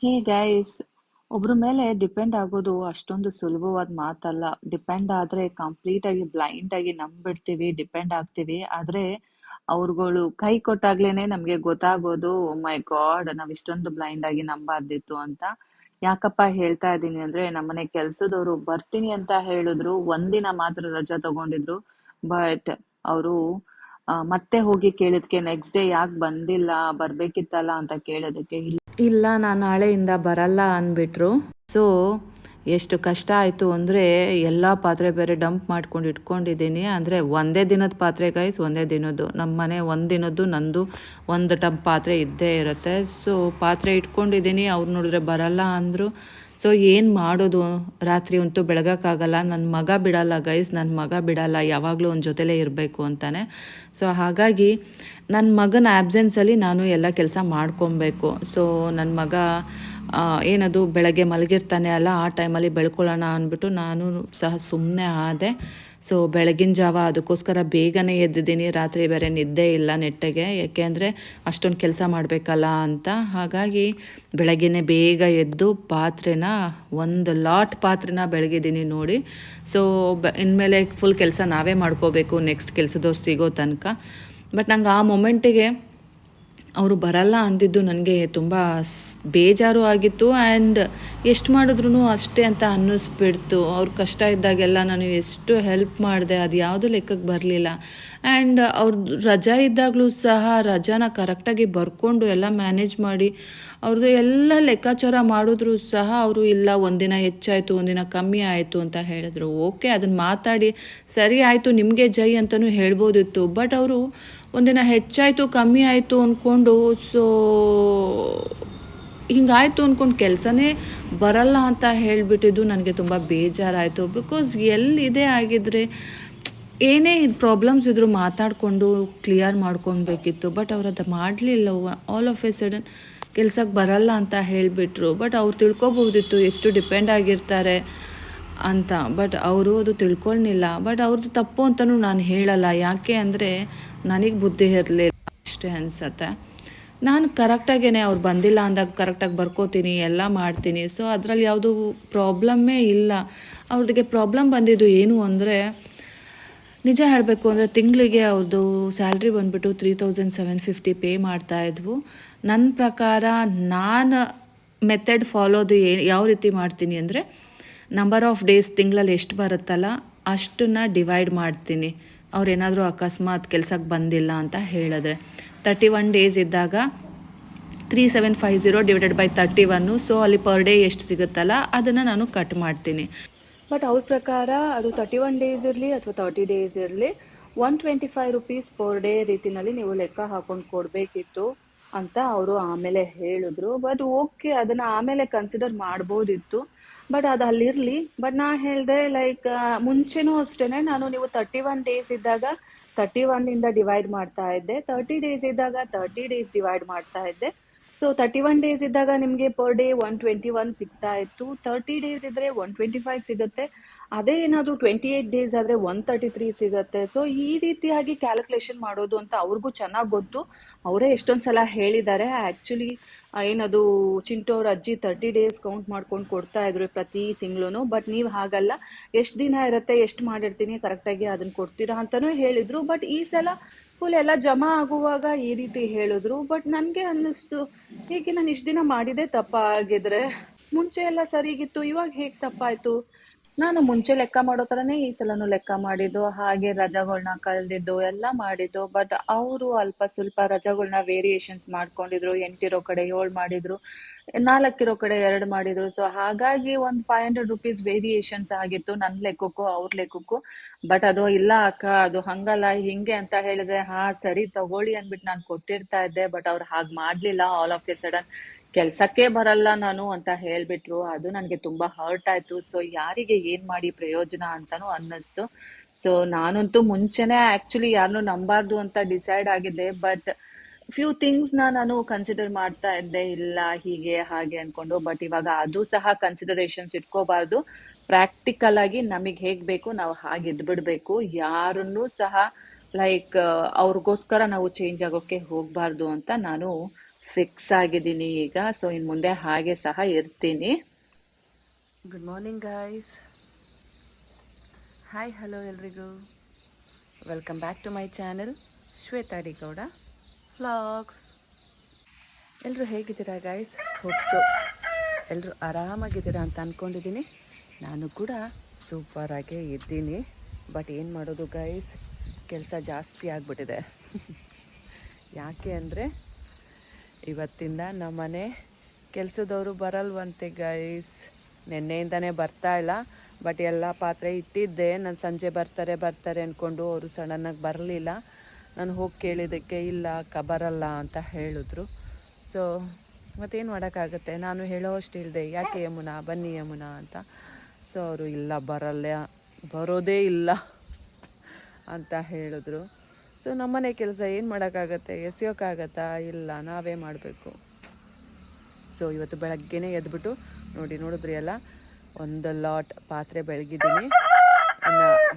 Hey guys ಒಬ್ರ ಮೇಲೆ depend ಆಗೋದು ಅಷ್ಟೊಂದು ಸುಲಭವಾದ ಮಾತಲ್ಲ. ಡಿಪೆಂಡ್ ಆದ್ರೆ ಕಂಪ್ಲೀಟ್ ಆಗಿ ಬ್ಲೈಂಡ್ ಆಗಿ ನಂಬ್ಬಿಡ್ತೀವಿ, ಡಿಪೆಂಡ್ ಆಗ್ತೀವಿ. ಆದ್ರೆ ಅವ್ರುಗಳು ಕೈ ಕೊಟ್ಟಾಗ್ಲೇನೆ ನಮ್ಗೆ ಗೊತ್ತಾಗೋದು ಮೈ ಗಾಡ್! ನಾವ್ ಇಷ್ಟೊಂದು ಬ್ಲೈಂಡ್ ಆಗಿ ನಂಬಾರ್ದಿತ್ತು ಅಂತ. ಯಾಕಪ್ಪ ಹೇಳ್ತಾ ಇದ್ದೀನಿ ಅಂದ್ರೆ ನಮ್ಮನೆ ಕೆಲಸದವರು ಬರ್ತೀನಿ ಅಂತ ಹೇಳಿದ್ರು. ಒಂದಿನ ಮಾತ್ರ ರಜಾ ತಗೊಂಡಿದ್ರು. ಬಟ್ ಅವರು ಮತ್ತೆ ಹೋಗಿ ಕೇಳಿದ್ಕೆ ನೆಕ್ಸ್ಟ್ ಡೇ ಯಾಕೆ ಬಂದಿಲ್ಲ ಬರ್ಬೇಕಿತ್ತಲ್ಲ ಅಂತ ಕೇಳೋದಕ್ಕೆ ಇಲ್ಲ, ನಾನು ನಾಳೆಯಿಂದ ಬರಲ್ಲ ಅಂದ್ಬಿಟ್ರು. ಸೊ ಎಷ್ಟು ಕಷ್ಟ ಆಯಿತು ಅಂದರೆ ಎಲ್ಲ ಪಾತ್ರೆ ಬೇರೆ ಡಂಪ್ ಮಾಡ್ಕೊಂಡು ಇಟ್ಕೊಂಡಿದ್ದೀನಿ. ಅಂದರೆ ಒಂದೇ ದಿನದ ಪಾತ್ರೆ ಗೈಸ್ ಒಂದೇ ದಿನದ್ದು. ನಮ್ಮ ಮನೆ ಒಂದು ದಿನದ್ದು, ನಂದು ಒಂದು ಟಬ್ ಪಾತ್ರೆ ಇದ್ದೇ ಇರುತ್ತೆ. ಸೊ ಪಾತ್ರೆ ಇಟ್ಕೊಂಡಿದ್ದೀನಿ, ಅವ್ರು ನೋಡಿದ್ರೆ ಬರಲ್ಲ ಅಂದರು. ಸೊ ಏನು ಮಾಡೋದು? ರಾತ್ರಿ ಅಂತೂ ಬೆಳಗೋಕ್ಕಾಗಲ್ಲ. ನನ್ನ ಮಗ ಬಿಡಲ್ಲ ಗೈಸ್ ನನ್ನ ಮಗ ಬಿಡಲ್ಲ. ಯಾವಾಗಲೂ ಒಂದು ಜೊತೆಲೇ ಇರಬೇಕು ಅಂತಾನೆ. ಸೊ ಹಾಗಾಗಿ ನನ್ನ ಮಗನ ಆ್ಯಬ್ಸೆನ್ಸಲ್ಲಿ ನಾನು ಎಲ್ಲ ಕೆಲಸ ಮಾಡ್ಕೊಬೇಕು. ಸೊ ನನ್ನ ಮಗ ಏನದು, ಬೆಳಗ್ಗೆ ಮಲಗಿರ್ತಾನೆ ಅಲ್ಲ, ಆ ಟೈಮಲ್ಲಿ ಬೆಳ್ಕೊಳ್ಳೋಣ ಅಂದ್ಬಿಟ್ಟು ನಾನು ಸಹ ಸುಮ್ಮನೆ ಆದೆ. ಸೊ ಬೆಳಗಿನ ಜಾವ ಅದಕ್ಕೋಸ್ಕರ ಬೇಗನೆ ಎದ್ದಿದ್ದೀನಿ. ರಾತ್ರಿ ಬೇರೆ ನಿದ್ದೆ ಇಲ್ಲ ನೆಟ್ಟಗೆ. ಯಾಕೆ ಅಂದರೆ ಅಷ್ಟೊಂದು ಕೆಲಸ ಮಾಡಬೇಕಲ್ಲ ಅಂತ. ಹಾಗಾಗಿ ಬೆಳಗ್ಗೆನೆ ಬೇಗ ಎದ್ದು ಪಾತ್ರೆನ, ಒಂದು ಲಾಟ್ ಪಾತ್ರೆನ ಬೆಳಗಿದ್ದೀನಿ ನೋಡಿ. ಸೊ ಬ, ಇನ್ಮೇಲೆ ಫುಲ್ ಕೆಲಸ ನಾವೇ ಮಾಡ್ಕೋಬೇಕು ನೆಕ್ಸ್ಟ್ ಕೆಲಸದವ್ರು ಸಿಗೋ ತನಕ. ಬಟ್ ನಂಗೆ ಆ ಮೊಮೆಂಟಿಗೆ ಅವರು ಬರಲ್ಲ ಅಂದಿದ್ದು ನನಗೆ ತುಂಬ ಬೇಜಾರು ಆಗಿತ್ತು. ಆ್ಯಂಡ್ ಎಷ್ಟು ಮಾಡಿದ್ರು ಅಷ್ಟೇ ಅಂತ ಅನ್ನಿಸ್ಬಿಡ್ತು. ಅವ್ರ ಕಷ್ಟ ಇದ್ದಾಗೆಲ್ಲ ನಾನು ಎಷ್ಟು ಹೆಲ್ಪ್ ಮಾಡಿದೆ, ಅದು ಯಾವುದೂ ಲೆಕ್ಕಕ್ಕೆ ಬರಲಿಲ್ಲ. ಆ್ಯಂಡ್ ಅವ್ರದ್ದು ರಜಾ ಇದ್ದಾಗಲೂ ಸಹ ರಜಾನ ಕರೆಕ್ಟಾಗಿ ಬರ್ಕೊಂಡು ಎಲ್ಲ ಮ್ಯಾನೇಜ್ ಮಾಡಿ ಅವ್ರದ್ದು ಎಲ್ಲ ಲೆಕ್ಕಾಚಾರ ಮಾಡಿದ್ರು ಸಹ ಅವರು ಇಲ್ಲ ಒಂದಿನ ಹೆಚ್ಚಾಯಿತು ಒಂದಿನ ಕಮ್ಮಿ ಆಯಿತು ಅಂತ ಹೇಳಿದ್ರು. ಓಕೆ ಅದನ್ನು ಮಾತಾಡಿ, ಸರಿ ಆಯಿತು, ನಿಮಗೆ ಜೈ ಅಂತಲೂ ಹೇಳ್ಬೋದಿತ್ತು. ಬಟ್ ಅವರು ಒಂದಿನ ಹೆಚ್ಚಾಯಿತು, ಕಮ್ಮಿ ಆಯಿತು ಅಂದ್ಕೊಂಡು ಸೊ ಹಿಂಗಾಯಿತು ಅಂದ್ಕೊಂಡು ಕೆಲಸನೇ ಬರಲ್ಲ ಅಂತ ಹೇಳಿಬಿಟ್ಟಿದ್ದು ನನಗೆ ತುಂಬ ಬೇಜಾರಾಯಿತು. ಬಿಕಾಸ್ ಎಲ್ಲಿದೆ ಆಗಿದ್ರೆ ಏನೇ ಪ್ರಾಬ್ಲಮ್ಸ್ ಇದ್ದರೂ ಮಾತಾಡಿಕೊಂಡು ಕ್ಲಿಯರ್ ಮಾಡ್ಕೊಳ್ಬೇಕಿತ್ತು. ಬಟ್ ಅವ್ರು ಅದು ಮಾಡಲಿಲ್ಲ. ಆಲ್ ಆಫ್ ಎ ಸಡನ್ ಕೆಲ್ಸಕ್ಕೆ ಬರಲ್ಲ ಅಂತ ಹೇಳಿಬಿಟ್ರು. ಬಟ್ ಅವ್ರು ತಿಳ್ಕೊಬೋದಿತ್ತು ಎಷ್ಟು ಡಿಪೆಂಡ್ ಆಗಿರ್ತಾರೆ ಅಂತ. ಬಟ್ ಅವರು ಅದು ತಿಳ್ಕೊಳ್ಳಿಲ್ಲ ಬಟ್ ಅವ್ರದ್ದು ತಪ್ಪು ಅಂತಲೂ ನಾನು ಹೇಳಲ್ಲ. ಯಾಕೆ ಅಂದರೆ ನನಗೆ ಬುದ್ಧಿ ಇರಲಿಲ್ಲ. ಅಷ್ಟೇ ಅನಿಸತ್ತೆ. ನಾನು ಕರೆಕ್ಟಾಗೇ ಅವ್ರು ಬಂದಿಲ್ಲ ಅಂದಾಗ ಕರೆಕ್ಟಾಗಿ ಬರ್ಕೋತೀನಿ, ಎಲ್ಲ ಮಾಡ್ತೀನಿ. ಸೊ ಅದರಲ್ಲಿ ಯಾವುದು ಪ್ರಾಬ್ಲಮ್ಮೇ ಇಲ್ಲ. ಅವ್ರದಿಗೆ ಪ್ರಾಬ್ಲಮ್ ಬಂದಿದ್ದು ಏನು ಅಂದರೆ, ನಿಜ ಹೇಳಬೇಕು ಅಂದರೆ ತಿಂಗಳಿಗೆ ಅವ್ರದ್ದು ಸ್ಯಾಲ್ರಿ ಬಂದುಬಿಟ್ಟು three thousand seven fifty pay ಮಾಡ್ತಾಯಿದ್ವು ನನ್ನ ಪ್ರಕಾರ ನಾನು ಮೆಥಡ್ ಫಾಲೋದು ಏ, ಯಾವ ರೀತಿ ಮಾಡ್ತೀನಿ ಅಂದರೆ ನಂಬರ್ ಆಫ್ ಡೇಸ್ ತಿಂಗಳಲ್ಲಿ ಎಷ್ಟು ಬರುತ್ತಲ್ಲ ಅಷ್ಟನ್ನು ಡಿವೈಡ್ ಮಾಡ್ತೀನಿ. ಅವ್ರೇನಾದರೂ ಅಕಸ್ಮಾತ್ ಕೆಲ್ಸಕ್ಕೆ ಬಂದಿಲ್ಲ ಅಂತ ಹೇಳಿದ್ರೆ. ತರ್ಟಿ ಒನ್ ಡೇಸ್ ಇದ್ದಾಗ three seven five zero divided by thirty one so ಅಲ್ಲಿ ಪರ್ ಡೇ ಎಷ್ಟು ಸಿಗುತ್ತಲ್ಲ, ಅದನ್ನು ನಾನು ಕಟ್ ಮಾಡ್ತೀನಿ. ಬಟ್ ಅವ್ರ ಪ್ರಕಾರ ಅದು ತರ್ಟಿ ಒನ್ ಡೇಸ್ ಇರಲಿ ಅಥವಾ ತರ್ಟಿ ಡೇಸ್ ಇರಲಿ one twenty five rupees per day ರೀತಿನಲ್ಲಿ ನೀವು ಲೆಕ್ಕ ಹಾಕೊಂಡು ಕೊಡಬೇಕಿತ್ತು ಅಂತ ಅವರು ಆಮೇಲೆ ಹೇಳಿದ್ರು. ಬಟ್ ಓಕೆ ಅದನ್ನು ಆಮೇಲೆ ಕನ್ಸಿಡರ್ ಮಾಡ್ಬೋದಿತ್ತು. ಬಟ್ ಅದು ಅಲ್ಲಿರಲಿ. ಬಟ್ ನಾ ಹೇಳಿದೆ ಲೈಕ್ ಮುಂಚೆನೂ ಅಷ್ಟೇ ನಾನು ನೀವು ತರ್ಟಿ ಒನ್ ಡೇಸ್ ಇದ್ದಾಗ ತರ್ಟಿ ಒನ್ನಿಂದ ಡಿವೈಡ್ ಮಾಡ್ತಾ ಇದ್ದೆ. ತರ್ಟಿ ಡೇಸ್ ಇದ್ದಾಗ ತರ್ಟಿ ಡೇಸ್ ಡಿವೈಡ್ ಮಾಡ್ತಾ ಇದ್ದೆ. ಸೊ ತರ್ಟಿ ಒನ್ ಡೇಸ್ ಇದ್ದಾಗ ನಿಮಗೆ per day one twenty one ಸಿಗ್ತಾ ಇತ್ತು. ತರ್ಟಿ ಡೇಸ್ ಇದ್ದರೆ ಒನ್ ಟ್ವೆಂಟಿ ಫೈವ್ ಸಿಗುತ್ತೆ. ಅದೇ ಏನಾದರೂ ಟ್ವೆಂಟಿ ಏಯ್ಟ್ ಡೇಸ್ ಆದರೆ ಒನ್ ತರ್ಟಿ ತ್ರೀ ಸಿಗುತ್ತೆ. ಸೊ ಈ ರೀತಿಯಾಗಿ ಕ್ಯಾಲ್ಕುಲೇಷನ್ ಮಾಡೋದು ಅಂತ ಅವ್ರಿಗೂ ಚೆನ್ನಾಗಿ ಗೊತ್ತು. ಅವರೇ ಎಷ್ಟೊಂದು ಸಲ ಹೇಳಿದ್ದಾರೆ. ಆ್ಯಕ್ಚುಲಿ ಏನದು ಚಿಂಟೋರ್ ಅಜ್ಜಿ ತರ್ಟಿ ಡೇಸ್ ಕೌಂಟ್ ಮಾಡ್ಕೊಂಡು ಕೊಡ್ತಾ ಇದ್ರು ಪ್ರತಿ ತಿಂಗಳು ಬಟ್ ನೀವು ಹಾಗಲ್ಲ. ಎಷ್ಟು ದಿನ ಇರುತ್ತೆ, ಎಷ್ಟು ಮಾಡಿರ್ತೀನಿ ಕರೆಕ್ಟಾಗಿ ಅದನ್ನು ಕೊಡ್ತೀರಾ ಅಂತಲೂ ಹೇಳಿದರು. ಬಟ್ ಈ ಸಲ ಫುಲ್ ಎಲ್ಲ ಜಮಾ ಆಗುವಾಗ ಈ ರೀತಿ ಹೇಳಿದ್ರು. ಬಟ್ ನನಗೆ ಅನ್ನಿಸ್ತು ಹೀಗೆ ನಾನು ಇಷ್ಟು ದಿನ ಮಾಡಿದೆ ತಪ್ಪಾಗಿದ್ರೆ, ಮುಂಚೆ ಎಲ್ಲ ಸರಿಗಿತ್ತು ಇವಾಗ ಹೇಗೆ ತಪ್ಪಾಯಿತು? ನಾನು ಮುಂಚೆ ಲೆಕ್ಕ ಮಾಡೋ ಥರನೇ ಈ ಸಲನು ಲೆಕ್ಕ ಮಾಡಿದ್ದು, ಹಾಗೆ ರಜಾಗಳನ್ನ ಕಳೆದಿದ್ದು, ಎಲ್ಲ ಮಾಡಿದ್ದು ಬಟ್ ಅವರು ಅಲ್ಪ ಸ್ವಲ್ಪ ರಜಾಗಳನ್ನ ವೇರಿಯೇಷನ್ಸ್ ಮಾಡ್ಕೊಂಡಿದ್ರು, ಎಂಟಿರೋ ಕಡೆ ಏಳು ಮಾಡಿದ್ರು, ನಾಲ್ಕಿರೋ ಕಡೆ ಎರಡು ಮಾಡಿದ್ರು ಸೊ ಹಾಗಾಗಿ ಒಂದು ಫೈವ್ ಹಂಡ್ರೆಡ್ ರುಪೀಸ್ ವೇರಿಯೇಷನ್ಸ್ ಆಗಿತ್ತು ನನ್ನ ಲೆಕ್ಕಕ್ಕೂ, ಅವ್ರ ಲೆಕ್ಕಕ್ಕೂ ಬಟ್ ಅದು ಇಲ್ಲ ಅಕ್ಕ, ಅದು ಹಂಗಲ್ಲ, ಹಿಂಗೆ ಅಂತ ಹೇಳಿದ್ರೆ, ಹಾ, ಸರಿ ತಗೊಳ್ಳಿ ಅಂದ್ಬಿಟ್ಟು ನಾನು ಕೊಟ್ಟಿರ್ತಾ ಇದ್ದೆ ಬಟ್ ಅವ್ರು ಹಾಗೆ ಮಾಡ್ಲಿಲ್ಲ ಆಲ್ ಆಫ್ ಎ ಸಡನ್ ಕೆಲ್ಸಕ್ಕೆ ಬರಲ್ಲ ನಾನು ಅಂತ ಹೇಳ್ಬಿಟ್ರು. ಅದು ನನಗೆ ತುಂಬಾ ಹರ್ಟ್ ಆಯ್ತು. ಸೊ ಯಾರಿಗೆ ಏನ್ ಮಾಡಿ ಪ್ರಯೋಜನ ಅಂತಾನು ಅನ್ನಿಸ್ತು. ಸೊ ನಾನಂತೂ ಮುಂಚೆನೆ ಆಕ್ಚುಲಿ ಯಾರನ್ನೂ ನಂಬಾರ್ದು ಅಂತ ಡಿಸೈಡ್ ಆಗಿದ್ದೆ. ಬಟ್ ಫ್ಯೂ ಥಿಂಗ್ಸ್ ನಾನು ಕನ್ಸಿಡರ್ ಮಾಡ್ತಾ ಇದ್ದೆ. ಇಲ್ಲ, ಹೀಗೆ, ಹಾಗೆ ಅನ್ಕೊಂಡು. ಬಟ್ ಇವಾಗ ಅದು ಸಹ ಕನ್ಸಿಡರೇಷನ್ಸ್ ಇಟ್ಕೋಬಾರ್ದು. ಪ್ರಾಕ್ಟಿಕಲ್ ಆಗಿ ನಮಗೆ ಹೇಗ್ ಬೇಕು ನಾವು ಹಾಗೆ ಇದ್ಬಿಡ್ಬೇಕು. ಯಾರನ್ನೂ ಸಹ ಲೈಕ್ ಅವ್ರಿಗೋಸ್ಕರ ನಾವು ಚೇಂಜ್ ಆಗೋಕೆ ಹೋಗ್ಬಾರ್ದು ಅಂತ ನಾನು ಫಿಕ್ಸ್ ಆಗಿದ್ದೀನಿ ಈಗ. ಸೊ ಇನ್ನು ಮುಂದೆ ಹಾಗೆ ಸಹ ಇರ್ತೀನಿ. Good morning guys hi hello ಎಲ್ರಿಗೂ. Welcome back to my channel Shweta D Gowda vlogs ಎಲ್ಲರೂ ಹೇಗಿದ್ದೀರಾ ಗಾಯ್ಸ್ ಹೋಪ್ಸು ಎಲ್ಲರೂ ಆರಾಮಾಗಿದ್ದೀರಾ ಅಂತ ಅಂದ್ಕೊಂಡಿದ್ದೀನಿ ನಾನು ಕೂಡ ಸೂಪರಾಗೇ ಇದ್ದೀನಿ. ಬಟ್ ಏನು ಮಾಡೋದು ಗೈಸ್ ಕೆಲಸ ಜಾಸ್ತಿ ಆಗಿಬಿಟ್ಟಿದೆ. ಯಾಕೆ ಅಂದರೆ ಇವತ್ತಿಂದ ನಮ್ಮನೆ ಕೆಲಸದವರು ಬರಲ್ವಂತೆ ಗೈಸ್ ನಿನ್ನೆಯಿಂದನೇ ಬರ್ತಾ ಇಲ್ಲ. ಬಟ್ ಎಲ್ಲ ಪಾತ್ರೆ ಇಟ್ಟಿದ್ದೆ. ನಾನು ಸಂಜೆ ಬರ್ತಾರೆ ಬರ್ತಾರೆ ಅಂದ್ಕೊಂಡು ಅವರು ಸಡನ್ನಾಗಿ ಬರಲಿಲ್ಲ. ನಾನು ಹೋಗಿ ಕೇಳಿದ್ದಕ್ಕೆ ಇಲ್ಲ, ಅಕ್ಕ ಬರಲ್ಲ ಅಂತ ಹೇಳಿದ್ರು. ಸೊ ಮತ್ತೇನು ಮಾಡೋಕ್ಕಾಗುತ್ತೆ? ನಾನು ಹೇಳೋ ಅಷ್ಟು ಇಲ್ಲದೆ ಯಾಕೆ ಯಮುನಾ? ಬನ್ನಿ ಯಮುನಾ ಅಂತ. ಸೊ ಅವರು ಇಲ್ಲ, ಬರಲ್ಲ, ಬರೋದೇ ಇಲ್ಲ ಅಂತ ಹೇಳಿದ್ರು. ಸೊ ನಮ್ಮನೆ ಕೆಲಸ ಏನು ಮಾಡೋಕ್ಕಾಗತ್ತೆ? ಎಸೆಯೋಕ್ಕಾಗತ್ತಾ ಇಲ್ಲ, ನಾವೇ ಮಾಡಬೇಕು. ಸೊ ಇವತ್ತು ಬೆಳಗ್ಗೆನೇ ಎದ್ಬಿಟ್ಟು ನೋಡಿ, ನೋಡಿದ್ರಿ ಅಲ್ಲ? ಒಂದು ಲಾಟ್ ಪಾತ್ರೆ ಬೆಳಗಿದ್ದೀನಿ.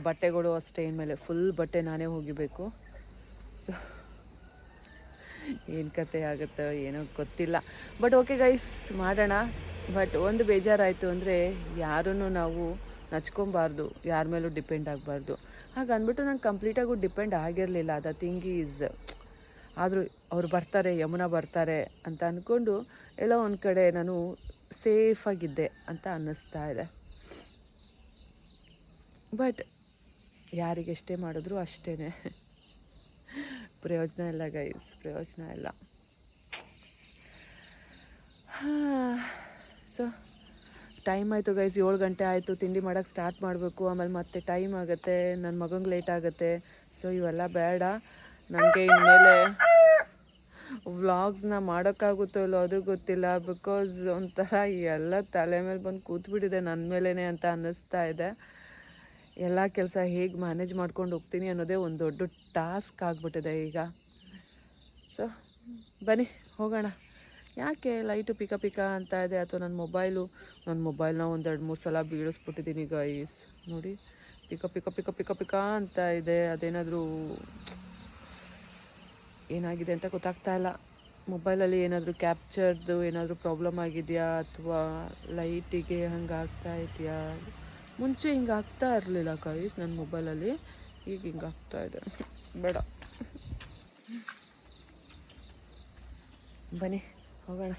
ಬಟ್ಟೆಗಳು ಅಷ್ಟೇ, ಇನ್ಮೇಲೆ ಫುಲ್ ಬಟ್ಟೆ ನಾನೇ ಹೋಗಿಬೇಕು. ಸೊ ಏನು ಕತೆ ಆಗುತ್ತೋ ಏನೋ ಗೊತ್ತಿಲ್ಲ. ಬಟ್ ಓಕೆ ಗೈಸ್ ಮಾಡೋಣ. ಬಟ್ ಒಂದು ಬೇಜಾರಾಯಿತು ಅಂದರೆ ಯಾರನ್ನು ನಾವು ನಚ್ಕೊಬಾರ್ದು, ಯಾರ ಮೇಲೂ ಡಿಪೆಂಡ್ ಆಗಬಾರ್ದು. ಹಾಗೆ ಅಂದ್ಬಿಟ್ಟು ನಂಗೆ ಕಂಪ್ಲೀಟಾಗೂ ಡಿಪೆಂಡ್ ಆಗಿರಲಿಲ್ಲ. ದ ಥಿಂಗ್ ಈಸ್ ಆದರೂ ಅವ್ರು ಬರ್ತಾರೆ, ಯಮುನಾ ಬರ್ತಾರೆ ಅಂತ ಅಂದ್ಕೊಂಡು ಎಲ್ಲೋ ಒಂದು ಕಡೆ ನಾನು ಸೇಫಾಗಿದ್ದೆ ಅಂತ ಅನ್ನಿಸ್ತಾ ಇದೆ. ಬಟ್ ಯಾರಿಗೆಷ್ಟೇ ಮಾಡಿದ್ರು ಅಷ್ಟೇ ಪ್ರಯೋಜನ ಇಲ್ಲ ಗೈಸ್ ಪ್ರಯೋಜನ ಇಲ್ಲ. ಸೊ ಟೈಮ್ ಆಯಿತು ಗೈಸ್ ಏಳು ಗಂಟೆ ಆಯಿತು. ತಿಂಡಿ ಮಾಡೋಕ್ಕೆ ಸ್ಟಾರ್ಟ್ ಮಾಡಬೇಕು. ಆಮೇಲೆ ಮತ್ತೆ ಟೈಮ್ ಆಗುತ್ತೆ. ನನ್ನ ಮಗಂಗೆ ಲೇಟ್ ಆಗುತ್ತೆ. ಸೊ ಇವೆಲ್ಲ ಬೇಡ. ನನಗೆ ಇನ್ಮೇಲೆ ವ್ಲಾಗ್ಸ್ನ ಮಾಡೋಕ್ಕಾಗುತ್ತೋ ಇಲ್ಲೋ ಅದು ಗೊತ್ತಿಲ್ಲ. ಬಿಕಾಸ್ ಒಂಥರ ಎಲ್ಲ ತಲೆ ಮೇಲೆ ಬಂದು ಕೂತ್ಬಿಟ್ಟಿದೆ. ನನ್ನ ಮೇಲೇ ಅಂತ ಅನ್ನಿಸ್ತಾ ಇದೆ. ಎಲ್ಲ ಕೆಲಸ ಹೇಗೆ ಮ್ಯಾನೇಜ್ ಮಾಡ್ಕೊಂಡು ಹೋಗ್ತೀನಿ ಅನ್ನೋದೇ ಒಂದು ದೊಡ್ಡ ಟಾಸ್ಕ್ ಆಗಿಬಿಟ್ಟಿದೆ ಈಗ. ಸೊ ಬನ್ನಿ, ಹೋಗೋಣ. ಯಾಕೆ ಲೈಟು ಪಿಕ ಪಿಕ ಅಂತ ಇದೆ? ಅಥವಾ ನನ್ನ ಮೊಬೈಲು, ನನ್ನ ಮೊಬೈಲ್ನ ಒಂದೆರಡು ಮೂರು ಸಲ ಬೀಳಿಸ್ಬಿಟ್ಟಿದ್ದೀನಿ ಗೈಸ್ ನೋಡಿ, ಪಿಕ ಪಿಕ ಪಿಕ ಪಿಕ ಪಿಕ ಅಂತ ಇದೆ. ಅದೇನಾದರೂ ಏನಾಗಿದೆ ಅಂತ ಗೊತ್ತಾಗ್ತಾ ಇಲ್ಲ. ಮೊಬೈಲಲ್ಲಿ ಏನಾದರೂ ಕ್ಯಾಪ್ಚರ್ದು ಏನಾದರೂ ಪ್ರಾಬ್ಲಮ್ ಆಗಿದೆಯಾ? ಅಥವಾ ಲೈಟಿಗೆ ಹಂಗೆ ಆಗ್ತಾ ಇದೆಯಾ? ಮುಂಚೆ ಹಿಂಗೆ ಆಗ್ತಾ ಇರಲಿಲ್ಲ ಕೈಸ್ ನನ್ನ ಮೊಬೈಲಲ್ಲಿ. ಈಗ ಹಿಂಗೆ ಆಗ್ತಾ ಇದೆ. ಬೇಡ. ಬನ್ನಿ. ಹೋಗೋಣ.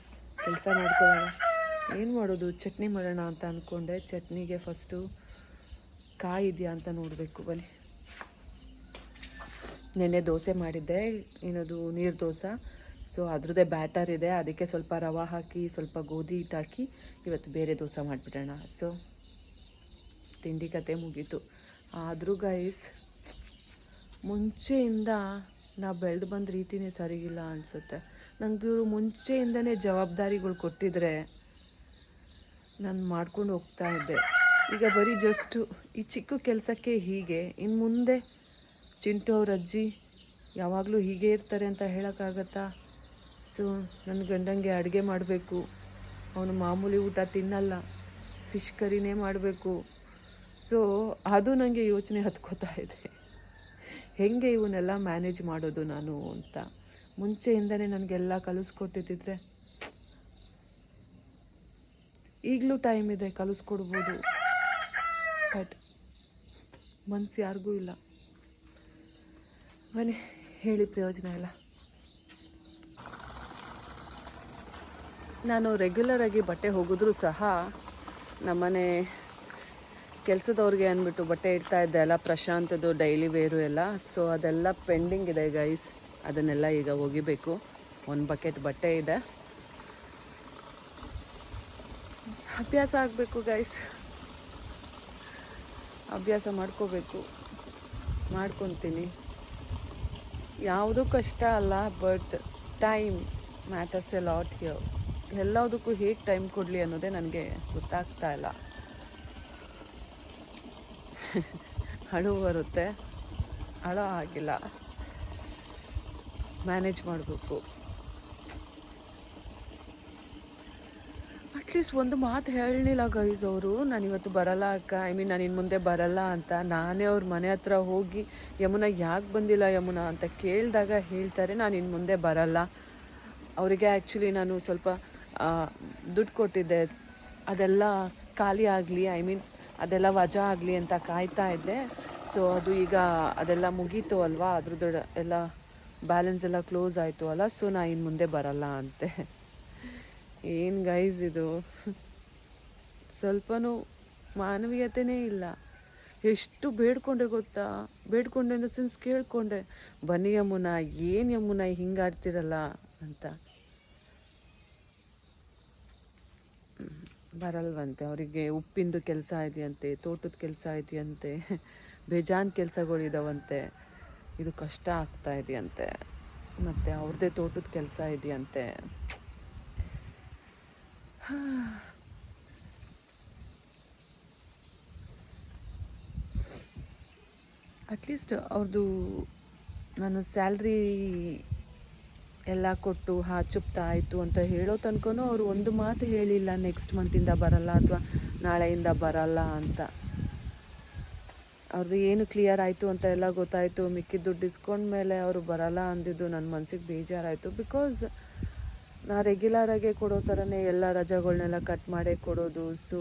ಕೆಲಸ ಮಾಡ್ಕೊಳ್ಳೋಣ. ಏನು ಮಾಡೋದು? ಚಟ್ನಿ ಮಾಡೋಣ ಅಂತ ಅಂದ್ಕೊಂಡೆ ಚಟ್ನಿಗೆ ಫಸ್ಟು ಕಾಯಿ ಇದೆಯಾ ಅಂತ ನೋಡಬೇಕು. ಬನ್ನಿ. ನೆನ್ನೆ ದೋಸೆ ಮಾಡಿದ್ದೆ. ಏನದು ನೀರು ದೋಸೆ. ಸೊ ಅದ್ರದ್ದೇ ಬ್ಯಾಟರ್ ಇದೆ. ಅದಕ್ಕೆ ಸ್ವಲ್ಪ ರವೆ ಹಾಕಿ, ಸ್ವಲ್ಪ ಗೋಧಿ ಹಿಟ್ಟು ಹಾಕಿ ಇವತ್ತು ಬೇರೆ ದೋಸೆ ಮಾಡಿಬಿಡೋಣ. ಸೊ ತಿಂಡಿ ಕತೆ ಮುಗೀತು. ಆದರೂ ಗೈಸ್ ಮುಂಚೆಯಿಂದ ನಾ ಬೆಳೆದು ಬಂದ ರೀತಿನೇ ಸರಿಗಿಲ್ಲ ಅನಿಸುತ್ತೆ. ನಂಗೆ ಇವರು ಮುಂಚೆಯಿಂದನೇ ಜವಾಬ್ದಾರಿಗಳು ಕೊಟ್ಟಿದ್ರೆ ನಾನು ಮಾಡ್ಕೊಂಡು ಹೋಗ್ತಾ ಇದ್ದೆ. ಈಗ ಬರೀ ಜಸ್ಟು ಈ ಚಿಕ್ಕ ಕೆಲಸಕ್ಕೆ ಹೀಗೆ ಇನ್ನು ಮುಂದೆ ಚಿಂಟು ಅವ್ರ ಅಜ್ಜಿ ಯಾವಾಗಲೂ ಹೀಗೆ ಇರ್ತಾರೆ ಅಂತ ಹೇಳೋಕ್ಕಾಗತ್ತಾ? ಸೊ ನನ್ನ ಗಂಡಂಗೆ ಅಡುಗೆ ಮಾಡಬೇಕು. ಅವನು ಮಾಮೂಲಿ ಊಟ ತಿನ್ನಲ್ಲ ಫಿಶ್ ಕರಿನೇ ಮಾಡಬೇಕು. ಸೊ ಅದು ನನಗೆ ಯೋಚನೆ ಹತ್ಕೋತಾ ಇದೆ. ಹೆಂಗೆ ಇವನ್ನೆಲ್ಲ ಮ್ಯಾನೇಜ್ ಮಾಡೋದು ನಾನು ಅಂತ. ಮುಂಚೆಯಿಂದನೇ ನನಗೆಲ್ಲ ಕಲಿಸ್ಕೊಟ್ಟಿದ್ದಿದ್ರೆ, ಈಗಲೂ ಟೈಮ್ ಇದೆ ಕಲಿಸ್ಕೊಡ್ಬೋದು. ಬಟ್ ಮನ್ಸು ಯಾರಿಗೂ ಇಲ್ಲ. ಬನ್ನಿ, ಹೇಳಿ ಪ್ರಯೋಜನ ಇಲ್ಲ. ನಾನು ರೆಗ್ಯುಲರ್ ಆಗಿ ಬಟ್ಟೆ ಹೋಗಿದ್ರೂ ಸಹ ನಮ್ಮನೆ ಕೆಲಸದವ್ರಿಗೆ ಅಂದ್ಬಿಟ್ಟು ಬಟ್ಟೆ ಇಡ್ತಾ ಇದ್ದೆ ಅಲ್ಲ ಪ್ರಶಾಂತದ್ದು ಡೈಲಿ ವೇರು ಎಲ್ಲ. ಸೊ ಅದೆಲ್ಲ ಪೆಂಡಿಂಗ್ ಇದೆ ಗೈಸ್ ಅದನ್ನೆಲ್ಲ ಈಗ ಒಗಿಬೇಕು. ಒಂದು ಬಕೆಟ್ ಬಟ್ಟೆ ಇದೆ. ಅಭ್ಯಾಸ ಆಗಬೇಕು ಗೈಸ್ ಅಭ್ಯಾಸ ಮಾಡ್ಕೋಬೇಕು. ಮಾಡ್ಕೊತೀನಿ. ಯಾವುದೂ ಕಷ್ಟ ಅಲ್ಲ but time matters a lot here ಎಲ್ಲದಕ್ಕೂ ಹೇಗೆ ಟೈಮ್ ಕೊಡಲಿ ಅನ್ನೋದೇ ನನಗೆ ಗೊತ್ತಾಗ್ತಾ ಇಲ್ಲ. ಅಳು ಬರುತ್ತೆ. ಅಳೋ ಆಗಿಲ್ಲ. ಮ್ಯಾನೇಜ್ ಮಾಡಬೇಕು. ಅಟ್ಲೀಸ್ಟ್ ಒಂದು ಮಾತು ಹೇಳಲಿಲ್ಲ ಗೈಸ್ ಅವರು. ನಾನು ಇವತ್ತು ಬರಲ್ಲ ಅಕ್ಕ. ಐ ಮೀನ್ ನಾನು ಇನ್ನು ಮುಂದೆ ಬರಲ್ಲ ಅಂತ ನಾನೇ ಅವ್ರ ಮನೆ ಹತ್ರ ಹೋಗಿ ಯಮುನಾ ಯಾಕೆ ಬಂದಿಲ್ಲ ಯಮುನಾ ಅಂತ ಕೇಳಿದಾಗ ಹೇಳ್ತಾರೆ, ನಾನು ಇನ್ನು ಮುಂದೆ ಬರಲ್ಲ. ಅವರಿಗೆ ಆ್ಯಕ್ಚುಲಿ ನಾನು ಸ್ವಲ್ಪ ದುಡ್ಡು ಕೊಟ್ಟಿದ್ದೆ. ಅದೆಲ್ಲ ಖಾಲಿ ಆಗಲಿ ಐ ಮೀನ್ ಅದೆಲ್ಲ ವಜಾ ಆಗಲಿ ಅಂತ ಕಾಯ್ತಾ ಇದ್ದೆ. ಸೊ ಅದು ಈಗ ಅದೆಲ್ಲ ಮುಗೀತು ಅಲ್ವಾ? ಅದ್ರದ್ದು ಎಲ್ಲ ಬ್ಯಾಲೆನ್ಸ್ ಎಲ್ಲ ಕ್ಲೋಸ್ ಆಯಿತು ಅಲ್ಲ ಸೊ ನಾ ಇನ್ನು ಮುಂದೆ ಬರಲ್ಲ ಅಂತೆ. ಏನು ಗೈಸ್ ಇದು? ಸ್ವಲ್ಪನೂ ಮಾನವೀಯತೆನೇ ಇಲ್ಲ. ಎಷ್ಟು ಬೇಡ್ಕೊಂಡೆ ಗೊತ್ತಾ? ಬೇಡ್ಕೊಂಡೆ ಅಂದ್ರೆ ಸಿನ್ಸ್ ಕೇಳಿಕೊಂಡೆ, ಬನ್ನಿ ಯಮುನಾ, ಏನು ಯಮುನಾ ಹಿಂಗಾಡ್ತಿರಲ್ಲ ಅಂತ. ಬರಲ್ವಂತೆ. ಅವರಿಗೆ ಉಪ್ಪಿಂದು ಕೆಲಸ ಇದೆಯಂತೆ, ತೋಟದ ಕೆಲಸ ಇದೆಯಂತೆ, ಬೇಜಾನ್ ಕೆಲಸಗಳಿದಾವಂತೆ. ಇದು ಕಷ್ಟ ಆಗ್ತಾ ಇದೆಯಂತೆ. ಮತ್ತು ಅವ್ರದ್ದೇ ತೋಟದ ಕೆಲಸ ಇದೆಯಂತೆ. ಅಟ್ಲೀಸ್ಟ್ ಅವ್ರದ್ದು ನಾನು ಸ್ಯಾಲ್ರಿ ಎಲ್ಲ ಕೊಟ್ಟು ಹಾ ಚುಪ್ತಾ ಆಯಿತು ಅಂತ ಹೇಳೋ ತನಕನೂ ಅವರು ಒಂದು ಮಾತು ಹೇಳಿಲ್ಲ, ನೆಕ್ಸ್ಟ್ ಮಂತಿಂದ ಬರಲ್ಲ ಅಥವಾ ನಾಳೆಯಿಂದ ಬರಲ್ಲ ಅಂತ. ಅವ್ರದ್ದು ಏನು ಕ್ಲಿಯರ್ ಆಯಿತು ಅಂತ ಎಲ್ಲ ಗೊತ್ತಾಯಿತು. ಮಿಕ್ಕಿದ ದುಡ್ಡು ಇಸ್ಕೊಂಡ ಮೇಲೆ ಅವರು ಬರಲ್ಲ ಅಂದಿದ್ದು ನನ್ನ ಮನಸ್ಸಿಗೆ ಬೇಜಾರಾಯಿತು. ಬಿಕಾಸ್ ನಾ ರೆಗ್ಯುಲರಾಗೆ ಕೊಡೋ ಥರನೇ ಎಲ್ಲ ರಜಾಗಳನ್ನೆಲ್ಲ ಕಟ್ ಮಾಡೇ ಕೊಡೋದು. ಸೊ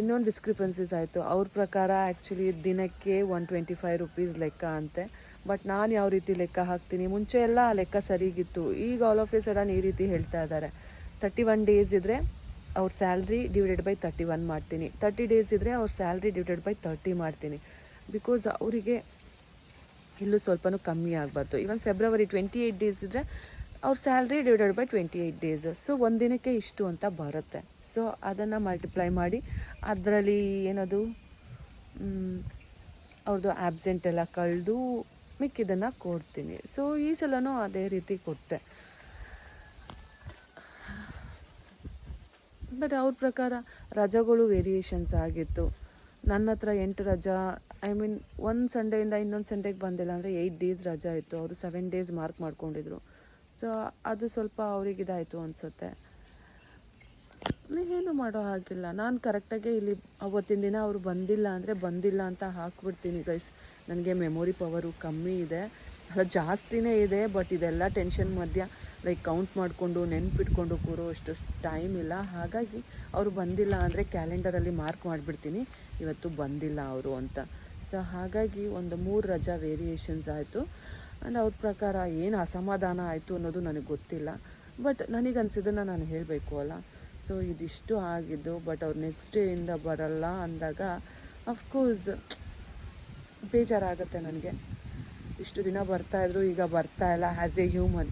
ಇನ್ನೊಂದು ಡಿಸ್ಕ್ರಿಪೆನ್ಸೀಸ್ ಆಯಿತು. ಅವ್ರ ಪ್ರಕಾರ ಆ್ಯಕ್ಚುಲಿ ದಿನಕ್ಕೆ ಒನ್ ಟ್ವೆಂಟಿ ಫೈವ್ ರುಪೀಸ್ ಲೆಕ್ಕ ಅಂತೆ. ಬಟ್ ನಾನು ಯಾವ ರೀತಿ ಲೆಕ್ಕ ಹಾಕ್ತೀನಿ? ಮುಂಚೆ ಎಲ್ಲ ಆ ಲೆಕ್ಕ ಸರಿಗಿತ್ತು. ಈಗ ಆಲ್ ಆಫ್ ಎ ಸಡನ್ ಈ ರೀತಿ ಹೇಳ್ತಾ ಇದ್ದಾರೆ ತರ್ಟಿ ಒನ್ ಡೇಸ್ ಇದ್ದರೆ ಅವ್ರ salary divided by thirty one ಮಾಡ್ತೀನಿ. ತರ್ಟಿ ಡೇಸ್ ಇದ್ದರೆ ಅವ್ರ ಸ್ಯಾಲ್ರಿ ಡಿವೈಡೆಡ್ ಬೈ ತರ್ಟಿ ಮಾಡ್ತೀನಿ. ಬಿಕಾಸ್ ಅವರಿಗೆ ಇಲ್ಲೂ ಸ್ವಲ್ಪನೂ ಕಮ್ಮಿ ಆಗಬಾರ್ದು. Even February twenty eight days ಇದ್ದರೆ ಅವ್ರ salary divided by twenty eight days so ಒಂದಿನಕ್ಕೆ ಇಷ್ಟು ಅಂತ ಬರುತ್ತೆ. ಸೊ ಅದನ್ನು ಮಲ್ಟಿಪ್ಲೈ ಮಾಡಿ ಅದರಲ್ಲಿ ಏನದು? ಅವ್ರದ್ದು ಆ್ಯಬ್ಸೆಂಟ್ ಎಲ್ಲ ಕಳೆದು ಮಿಕ್ಕಿದನ್ನು ಕೊಡ್ತೀನಿ. ಸೊ ಈ ಸಲನೂ ಅದೇ ರೀತಿ ಕೊಟ್ಟೆ. ಬಟ್ ಅವ್ರ ಪ್ರಕಾರ ರಜಗಳು ವೇರಿಯೇಷನ್ಸ್ ಆಗಿತ್ತು. ನನ್ನ ಹತ್ರ ಎಂಟು ರಜಾ ಐ ಮೀನ್ ಒಂದು ಸಂಡೇಯಿಂದ ಇನ್ನೊಂದು ಸಂಡೇಗೆ ಬಂದಿಲ್ಲ ಅಂದರೆ ಏಯ್ಟ್ ಡೇಸ್ ರಜಾ ಇತ್ತು. ಅವರು ಸೆವೆನ್ ಡೇಸ್ ಮಾರ್ಕ್ ಮಾಡ್ಕೊಂಡಿದ್ರು. ಸೊ ಅದು ಸ್ವಲ್ಪ ಅವ್ರಿಗೆ ಇದಾಯಿತು ಅನಿಸುತ್ತೆ. ಏನು ಮಾಡೋ ಹಾಗಿಲ್ಲ. ನಾನು ಕರೆಕ್ಟಾಗಿ ಇಲ್ಲಿ ಅವತ್ತಿನ ದಿನ ಅವರು ಬಂದಿಲ್ಲ ಅಂದರೆ ಬಂದಿಲ್ಲ ಅಂತ ಹಾಕ್ಬಿಡ್ತೀನಿ ಗೈಸ್ ನನಗೆ ಮೆಮೊರಿ ಪವರು ಕಮ್ಮಿ ಇದೆ. ಅಲ್ಲ ಜಾಸ್ತಿನೇ ಇದೆ ಬಟ್ ಇದೆಲ್ಲ ಟೆನ್ಷನ್ ಮಧ್ಯ. ಲೈಕ್ ಕೌಂಟ್ ಮಾಡಿಕೊಂಡು, ನೆನ್ಪಿಟ್ಕೊಂಡು ಕೂರೋ ಅಷ್ಟು ಟೈಮ್ ಇಲ್ಲ. ಹಾಗಾಗಿ ಅವರು ಬಂದಿಲ್ಲ ಅಂದರೆ ಕ್ಯಾಲೆಂಡರಲ್ಲಿ ಮಾರ್ಕ್ ಮಾಡಿಬಿಡ್ತೀನಿ. ಇವತ್ತು ಬಂದಿಲ್ಲ ಅವರು ಅಂತ. ಸೊ ಹಾಗಾಗಿ ಒಂದು ಮೂರು ರಜಾ ವೇರಿಯೇಷನ್ಸ್ ಆಯಿತು. ಆ್ಯಂಡ್ ಅವ್ರ ಪ್ರಕಾರ ಏನು ಅಸಮಾಧಾನ ಆಯಿತು ಅನ್ನೋದು ನನಗೆ ಗೊತ್ತಿಲ್ಲ. ಬಟ್ ನನಗೆ ಅನ್ಸಿದ್ದನ್ನು ನಾನು ಹೇಳಬೇಕು ಅಲ್ಲ. ಸೊ ಇದಿಷ್ಟು ಆಗಿದ್ದು ಬಟ್ ಅವ್ರು ನೆಕ್ಸ್ಟ್ ಡೇಯಿಂದ ಬರಲ್ಲ ಅಂದಾಗ ಅಫ್ಕೋರ್ಸ್ ಬೇಜಾರಾಗುತ್ತೆ ನನಗೆ. ಇಷ್ಟು ದಿನ ಬರ್ತಾಯಿದ್ರು ಈಗ ಬರ್ತಾ ಇಲ್ಲ ಆ್ಯಸ್ ಎ ಹ್ಯೂಮನ್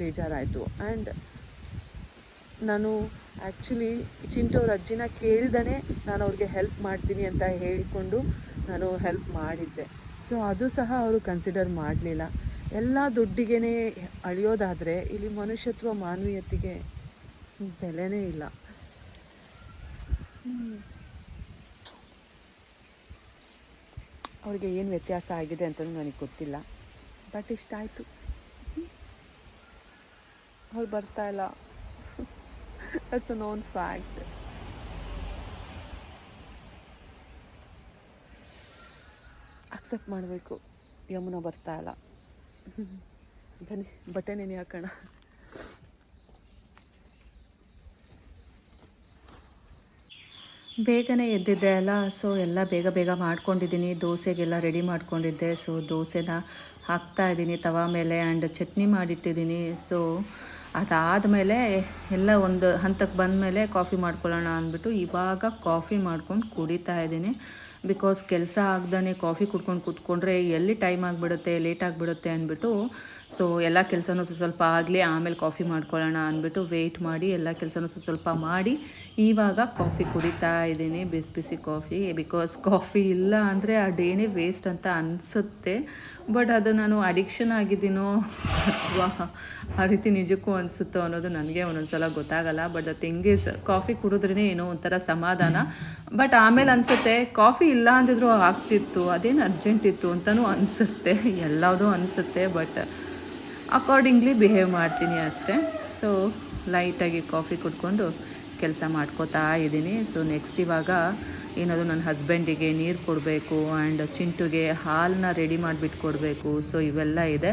ಬೇಜಾರಾಯಿತು. ಆ್ಯಂಡ್ ನಾನು ಆ್ಯಕ್ಚುಲಿ ಚಿಂಟು ಅವ್ರ ಅಜ್ಜಿನ ಕೇಳ್ದೇ ನಾನು ಅವ್ರಿಗೆ ಹೆಲ್ಪ್ ಮಾಡ್ತೀನಿ ಅಂತ ಹೇಳಿಕೊಂಡು ನಾನು ಹೆಲ್ಪ್ ಮಾಡಿದ್ದೆ. ಸೊ ಅದು ಸಹ ಅವರು ಕನ್ಸಿಡರ್ ಮಾಡಲಿಲ್ಲ. ಎಲ್ಲ ದುಡ್ಡಿಗೆ ಅಳಿಯೋದಾದರೆ ಇಲ್ಲಿ ಮನುಷ್ಯತ್ವ ಮಾನವೀಯತೆಗೆ ಬೆಲೆನೇ ಇಲ್ಲ. ಅವ್ರಿಗೆ ಏನು ವ್ಯತ್ಯಾಸ ಆಗಿದೆ ಅಂತಲೂ ನನಗೆ ಗೊತ್ತಿಲ್ಲ. ಬಟ್ ಇಷ್ಟ ಆಯಿತು ಅವ್ರು ಬರ್ತಾ ಇಲ್ಲ. That's a known fact accept ಮಾಡಬೇಕು. ಯಮುನಾ ಬರ್ತಾ ಇಲ್ಲ. ಬನ್ನಿ ಬಟ್ಟೆ ನೆನೆ ಹಾಕೋಣ ಬೇಗನೆ ಎದ್ದಿದ್ದೆ ಅಲ್ಲ ಸೊ ಎಲ್ಲ ಬೇಗ ಬೇಗ ಮಾಡ್ಕೊಂಡಿದ್ದೀನಿ. ದೋಸೆಗೆಲ್ಲ ರೆಡಿ ಮಾಡ್ಕೊಂಡಿದ್ದೆ ಸೊ ದೋಸೆನ ಹಾಕ್ತಾ ಇದ್ದೀನಿ ತವಾ ಮೇಲೆ ಆ್ಯಂಡ್ ಚಟ್ನಿ ಮಾಡಿಟ್ಟಿದ್ದೀನಿ. ಸೊ ಅದಾದಮೇಲೆ ಎಲ್ಲ ಒಂದು ಹಂತಕ್ಕೆ ಬಂದಮೇಲೆ ಕಾಫಿ ಮಾಡ್ಕೊಳ್ಳೋಣ ಅಂದ್ಬಿಟ್ಟು ಇವಾಗ ಕಾಫಿ ಮಾಡ್ಕೊಂಡು ಕುಡಿತಾ ಇದ್ದೀನಿ. ಬಿಕಾಸ್ ಕೆಲಸ ಆಗ್ದೇ ಕಾಫಿ ಕುಡ್ಕೊಂಡು ಕೂತ್ಕೊಂಡ್ರೆ ಎಲ್ಲಿ ಟೈಮ್ ಆಗಿಬಿಡುತ್ತೆ ಲೇಟ್ ಆಗಿಬಿಡುತ್ತೆ ಅಂದ್ಬಿಟ್ಟು ಸೊ ಎಲ್ಲ ಕೆಲಸನೂ ಸ್ವಲ್ಪ ಸ್ವಲ್ಪ ಆಗಲಿ, ಆಮೇಲೆ ಕಾಫಿ ಮಾಡ್ಕೊಳ್ಳೋಣ ಅಂದ್ಬಿಟ್ಟು ವೆಯ್ಟ್ ಮಾಡಿ, ಎಲ್ಲ ಕೆಲಸನೂ ಸ್ವಲ್ಪ ಸ್ವಲ್ಪ ಮಾಡಿ, ಇವಾಗ ಕಾಫಿ ಕುಡಿತಾ ಇದ್ದೀನಿ, ಬಿಸಿ ಬಿಸಿ ಕಾಫಿ ಬಿಕಾಸ್ ಕಾಫಿ ಇಲ್ಲ ಅಂದರೆ ಆ ಡೇನೇ ವೇಸ್ಟ್ ಅಂತ ಅನಿಸುತ್ತೆ. ಬಟ್ ಅದು ನಾನು ಅಡಿಕ್ಷನ್ ಆಗಿದ್ದೀನೋ ಅಥವಾ ಆ ರೀತಿ ನಿಜಕ್ಕೂ ಅನಿಸುತ್ತೋ ಅನ್ನೋದು ನನಗೆ ಒಂದೊಂದು ಸಲ ಗೊತ್ತಾಗಲ್ಲ. But the thing is coffee ಕುಡಿದ್ರೇ ಏನೋ ಒಂಥರ ಸಮಾಧಾನ. ಬಟ್ ಆಮೇಲೆ ಅನಿಸುತ್ತೆ, ಕಾಫಿ ಇಲ್ಲ ಅಂದಿದ್ರು ಆಗ್ತಿತ್ತು, ಅದೇನು ಅರ್ಜೆಂಟ್ ಇತ್ತು ಅಂತಲೂ ಅನಿಸುತ್ತೆ, ಎಲ್ಲದೂ ಅನಿಸುತ್ತೆ ಬಟ್ ಅಕಾರ್ಡಿಂಗ್ಲಿ ಬಿಹೇವ್ ಮಾಡ್ತೀನಿ ಅಷ್ಟೇ. ಸೊ ಲೈಟಾಗಿ ಕಾಫಿ ಕುಡ್ಕೊಂಡು ಕೆಲಸ ಮಾಡ್ಕೋತಾ ಇದ್ದೀನಿ. ಸೊ ನೆಕ್ಸ್ಟ್ ಇವಾಗ ಏನದು ನನ್ನ ಹಸ್ಬೆಂಡಿಗೆ ನೀರು ಕೊಡಬೇಕು ಆ್ಯಂಡ್ ಚಿಂಟುಗೆ ಹಾಲನ್ನ ರೆಡಿ ಮಾಡಿಬಿಟ್ಟು ಕೊಡಬೇಕು. ಸೊ ಇವೆಲ್ಲ ಇದೆ.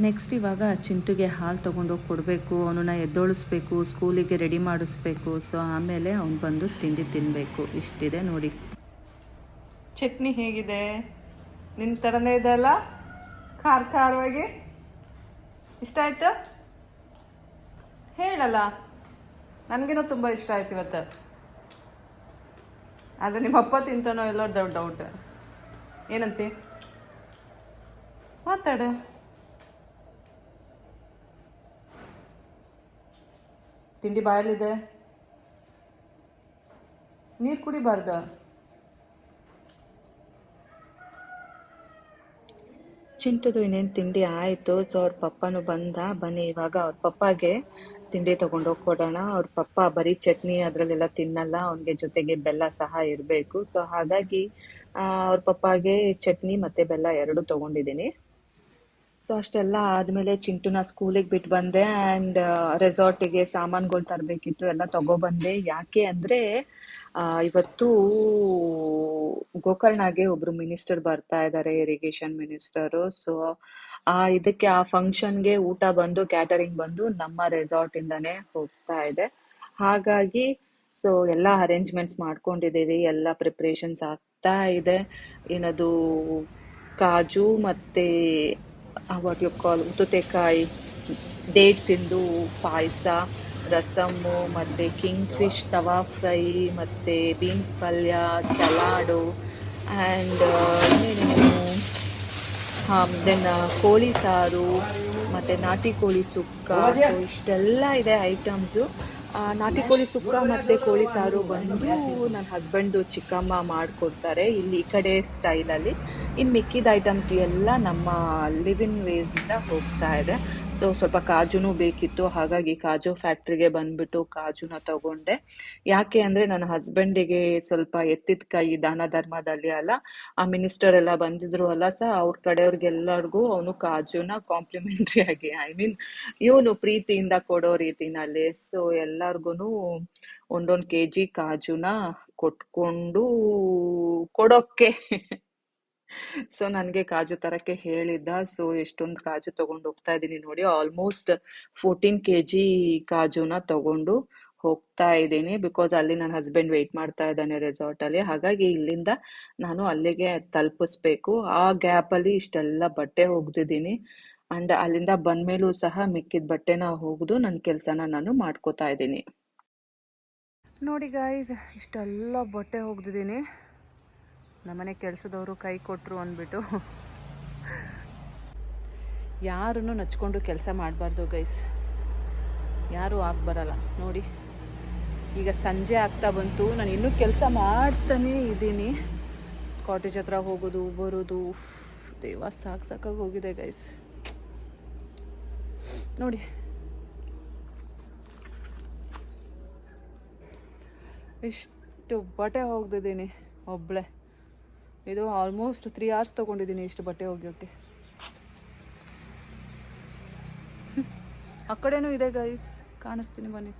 ನೆಕ್ಸ್ಟ್ ಇವಾಗ ಚಿಂಟುಗೆ ಹಾಲು ತೊಗೊಂಡೋಗಿ ಕೊಡಬೇಕು, ಅವನನ್ನ ಎದ್ದೋಳಿಸ್ಬೇಕು ಸ್ಕೂಲಿಗೆ ರೆಡಿ ಮಾಡಿಸ್ಬೇಕು. ಸೊ ಆಮೇಲೆ ಅವ್ನು ಬಂದು ತಿಂಡಿ ತಿನ್ನಬೇಕು ಇಷ್ಟಿದೆ ನೋಡಿ. ಚಟ್ನಿ ಹೇಗಿದೆ? ನಿನ್ನ ಥರನೇ ಇದೆ ಅಲ್ಲ ಖಾರ ಖಾರವಾಗಿ? ಇಷ್ಟ ಆಯ್ತು? ಹೇಳಲ್ಲ. ನನಗೇನೋ ತುಂಬ ಇಷ್ಟ ಆಯ್ತು ಇವತ್ತು. ಆದರೆ ನಿಮ್ಮ ಅಪ್ಪ ತಿಂತಾನೋ ಎಲ್ಲೋ ಡೌಟ್ ಡೌಟ್ ಏನಂತೆ? ಮಾತಾಡು. ತಿಂಡಿ ಬಾಯಲ್ಲಿದೆ. ನೀರು ಕುಡಿಬಾರ್ದ? ಚಿಂಟುದು ಇನ್ನೇನು ತಿಂಡಿ ಆಯಿತು ಸೊ ಅವ್ರ ಪಪ್ಪನು ಬಂದ, ಬನ್ನಿ ಇವಾಗ ಅವ್ರ ಪಪ್ಪಾಗೆ ತಿಂಡಿ ತಗೊಂಡೋಗಿ ಕೊಡೋಣ ಅವ್ರ ಪಪ್ಪ ಬರೀ ಚಟ್ನಿ ಅದರಲ್ಲೆಲ್ಲ ತಿನ್ನಲ್ಲ, ಅವನಿಗೆ ಜೊತೆಗೆ ಬೆಲ್ಲ ಸಹ ಇರಬೇಕು. ಸೊ ಹಾಗಾಗಿ ಅವ್ರ ಪಪ್ಪಾಗೆ ಚಟ್ನಿ ಮತ್ತೆ ಬೆಲ್ಲ ಎರಡು ತಗೊಂಡಿದ್ದೀನಿ. ಸೊ ಅಷ್ಟೆಲ್ಲ ಆದ್ಮೇಲೆ ಚಿಂಟುನ ಸ್ಕೂಲಿಗೆ ಬಿಟ್ಟು ಬಂದೆ ಆ್ಯಂಡ್ ರೆಸಾರ್ಟಿಗೆ ಸಾಮಾನುಗಳು ತರಬೇಕಿತ್ತು, ಎಲ್ಲ ತಗೊಬಂದೆ ಯಾಕೆ ಅಂದ್ರೆ ಇವತ್ತು ಗೋಕರ್ಣಗೆ ಒಬ್ರು ಮಿನಿಸ್ಟರ್ ಬರ್ತಾ ಇದ್ದಾರೆ ಇರಿಗೇಷನ್ ಮಿನಿಸ್ಟರು. ಸೊ, ಆ, ಇದಕ್ಕೆ ಆ ಫಂಕ್ಷನ್ಗೆ ಊಟ ಬಂದು, ಕ್ಯಾಟರಿಂಗ್ ಬಂದು ನಮ್ಮ ರೆಸಾರ್ಟ್ ಇಂದಾನೆ ಹೋಗ್ತಾ ಇದೆ. ಹಾಗಾಗಿ, ಸೊ, ಎಲ್ಲ ಅರೇಂಜ್ಮೆಂಟ್ಸ್ ಮಾಡ್ಕೊಂಡಿದ್ದೀವಿ, ಎಲ್ಲ ಪ್ರಿಪ್ರೇಷನ್ಸ್ ಆಗ್ತಾ ಇದೆ. ಏನದು ಕಾಜು ಮತ್ತೆ ವಾಟ್ ಯು ಕಾಲ್ ಉತ್ತುತೆಕಾಯಿ ಡೇಟ್ಸ್ ಇಂದು ಪಾಯಸ. ರಸಮ್ಮು ಮತ್ತು ಕಿಂಗ್ ಫಿಶ್ ತವಾ ಫ್ರೈ, ಮತ್ತು ಬೀನ್ಸ್ ಪಲ್ಯ, ಸಲಾಡು ಆ್ಯಂಡ್ ಇನ್ನೇನೇನು ದೆನ್ ಕೋಳಿ ಸಾರು, ಮತ್ತು ನಾಟಿ ಕೋಳಿ ಸುಕ್ಕ. ಸೊ ಇಷ್ಟೆಲ್ಲ ಇದೆ ಐಟಮ್ಸು. ನಾಟಿ ಕೋಳಿ ಸುಕ್ಕ ಮತ್ತು ಕೋಳಿ ಸಾರು ಬಂದು ನನ್ನ ಹಸ್ಬೆಂಡು ಚಿಕ್ಕಮ್ಮ ಮಾಡಿಕೊಡ್ತಾರೆ ಇಲ್ಲಿ ಈ ಕಡೆ ಸ್ಟೈಲಲ್ಲಿ ಇನ್ನು ಮಿಕ್ಕಿದ ಐಟಮ್ಸ್ ಎಲ್ಲ ನಮ್ಮ ಲಿವಿನ್ ವೇಸಿಂದ ಹೋಗ್ತಾ ಇದೆ. ಸೊ ಸ್ವಲ್ಪ ಕಾಜುನೂ ಬೇಕಿತ್ತು. ಹಾಗಾಗಿ ಕಾಜು ಫ್ಯಾಕ್ಟ್ರಿಗೆ ಬಂದ್ಬಿಟ್ಟು ಕಾಜುನ ತಗೊಂಡೆ. ಯಾಕೆ ಅಂದ್ರೆ ನನ್ನ ಹಸ್ಬೆಂಡಿಗೆ ಸ್ವಲ್ಪ ಎತ್ತಿದ ಕೈ ದಾನ ಧರ್ಮದಲ್ಲಿ ಅಲ್ಲ, ಆ ಮಿನಿಸ್ಟರ್ ಎಲ್ಲ ಬಂದಿದ್ರು ಅಲ್ಲ ಸಹ ಅವ್ರ ಕಡೆಯವ್ರಿಗೆಲ್ಲರಿಗೂ ಅವನು ಕಾಜುನ ಕಾಂಪ್ಲಿಮೆಂಟ್ರಿ ಆಗಿ ಐ ಮೀನ್ ಇವನು ಪ್ರೀತಿಯಿಂದ ಕೊಡೋ ರೀತಿನಲ್ಲಿ. ಸೊ ಎಲ್ಲಾರ್ಗುನು ಒಂದೊಂದ್ ಕೆ ಜಿ ಕಾಜುನ ಕೊಟ್ಕೊಂಡು ಕೊಡೋಕ್ಕೆ ಸೊ, ನನಗೆ ಕಾಜು ತರಕ್ಕೆ ಹೇಳಿದ್ದ. ಸೊ, ಎಷ್ಟೊಂದು ಕಾಜು ತಗೊಂಡು ಹೋಗ್ತಾ ಇದ್ದೀನಿ ನೋಡಿ. ಆಲ್ಮೋಸ್ಟ್ ಫೋರ್ಟೀನ್ ಕೆ ಜಿ ಕಾಜುನ ತಗೊಂಡು ಹೋಗ್ತಾ ಇದ್ದೀನಿ ಬಿಕಾಸ್ ಅಲ್ಲಿ ನನ್ನ ಹಸ್ಬೆಂಡ್ ವೆಯ್ಟ್ ಮಾಡ್ತಾ ಇದ್ದಾನೆ ರೆಸಾರ್ಟ್ ಅಲ್ಲಿ. ಹಾಗಾಗಿ ಇಲ್ಲಿಂದ ನಾನು ಅಲ್ಲಿಗೆ ತಲುಪಿಸ್ಬೇಕು. ಆ ಗ್ಯಾಪ್ ಅಲ್ಲಿ ಇಷ್ಟೆಲ್ಲ ಬಟ್ಟೆ ಹೋಗ್ದಿದ್ದೀನಿ ಅಂಡ್ ಅಲ್ಲಿಂದ ಬಂದ್ಮೇಲೂ ಸಹ ಮಿಕ್ಕಿದ ಬಟ್ಟೆನ ಹೋಗ್ದು ನನ್ನ ಕೆಲಸನ ನಾನು ಮಾಡ್ಕೋತಾ ಇದ್ದೀನಿ ನೋಡಿ ಗಾಯ್ಸ್ ಇಷ್ಟೆಲ್ಲ ಬಟ್ಟೆ ಹೋಗ್ದಿದ್ದೀನಿ ನಮ್ಮನೆ ಕೆಲಸದವರು ಕೈ ಕೊಟ್ಟರು ಅಂದ್ಬಿಟ್ಟು. ಯಾರನ್ನು ನಚ್ಕೊಂಡು ಕೆಲಸ ಮಾಡಬಾರ್ದು ಗೈಸ್ ಯಾರೂ ಆಗಿ ಬರಲ್ಲ. ನೋಡಿ, ಈಗ ಸಂಜೆ ಆಗ್ತಾ ಬಂತು. ನಾನು ಇನ್ನೂ ಕೆಲಸ ಮಾಡ್ತಾನೇ ಇದ್ದೀನಿ. ಕಾಟೇಜ್ ಹತ್ರ ಹೋಗೋದು, ಬರೋದು ದೇವ ಸಾಕು ಸಾಕಾಗಿ ಹೋಗಿದೆ ಗೈಸ್ ನೋಡಿ. ಇಷ್ಟು ಬಟ್ಟೆ ಹೋಗ್ದಿದ್ದೀನಿ ಒಬ್ಳೆ. ಇದು ಆಲ್ಮೋಸ್ಟ್ ತ್ರೀ ಅವರ್ಸ್ ತೊಗೊಂಡಿದ್ದೀನಿ ಇಷ್ಟು ಬಟ್ಟೆ ಒಗೆಯೋಕ್ಕೆ. ಆ ಕಡೆನೂ ಇದೆ ಗೈಸ್ ಕಾಣಿಸ್ತೀನಿ ಬನ್ನಿ.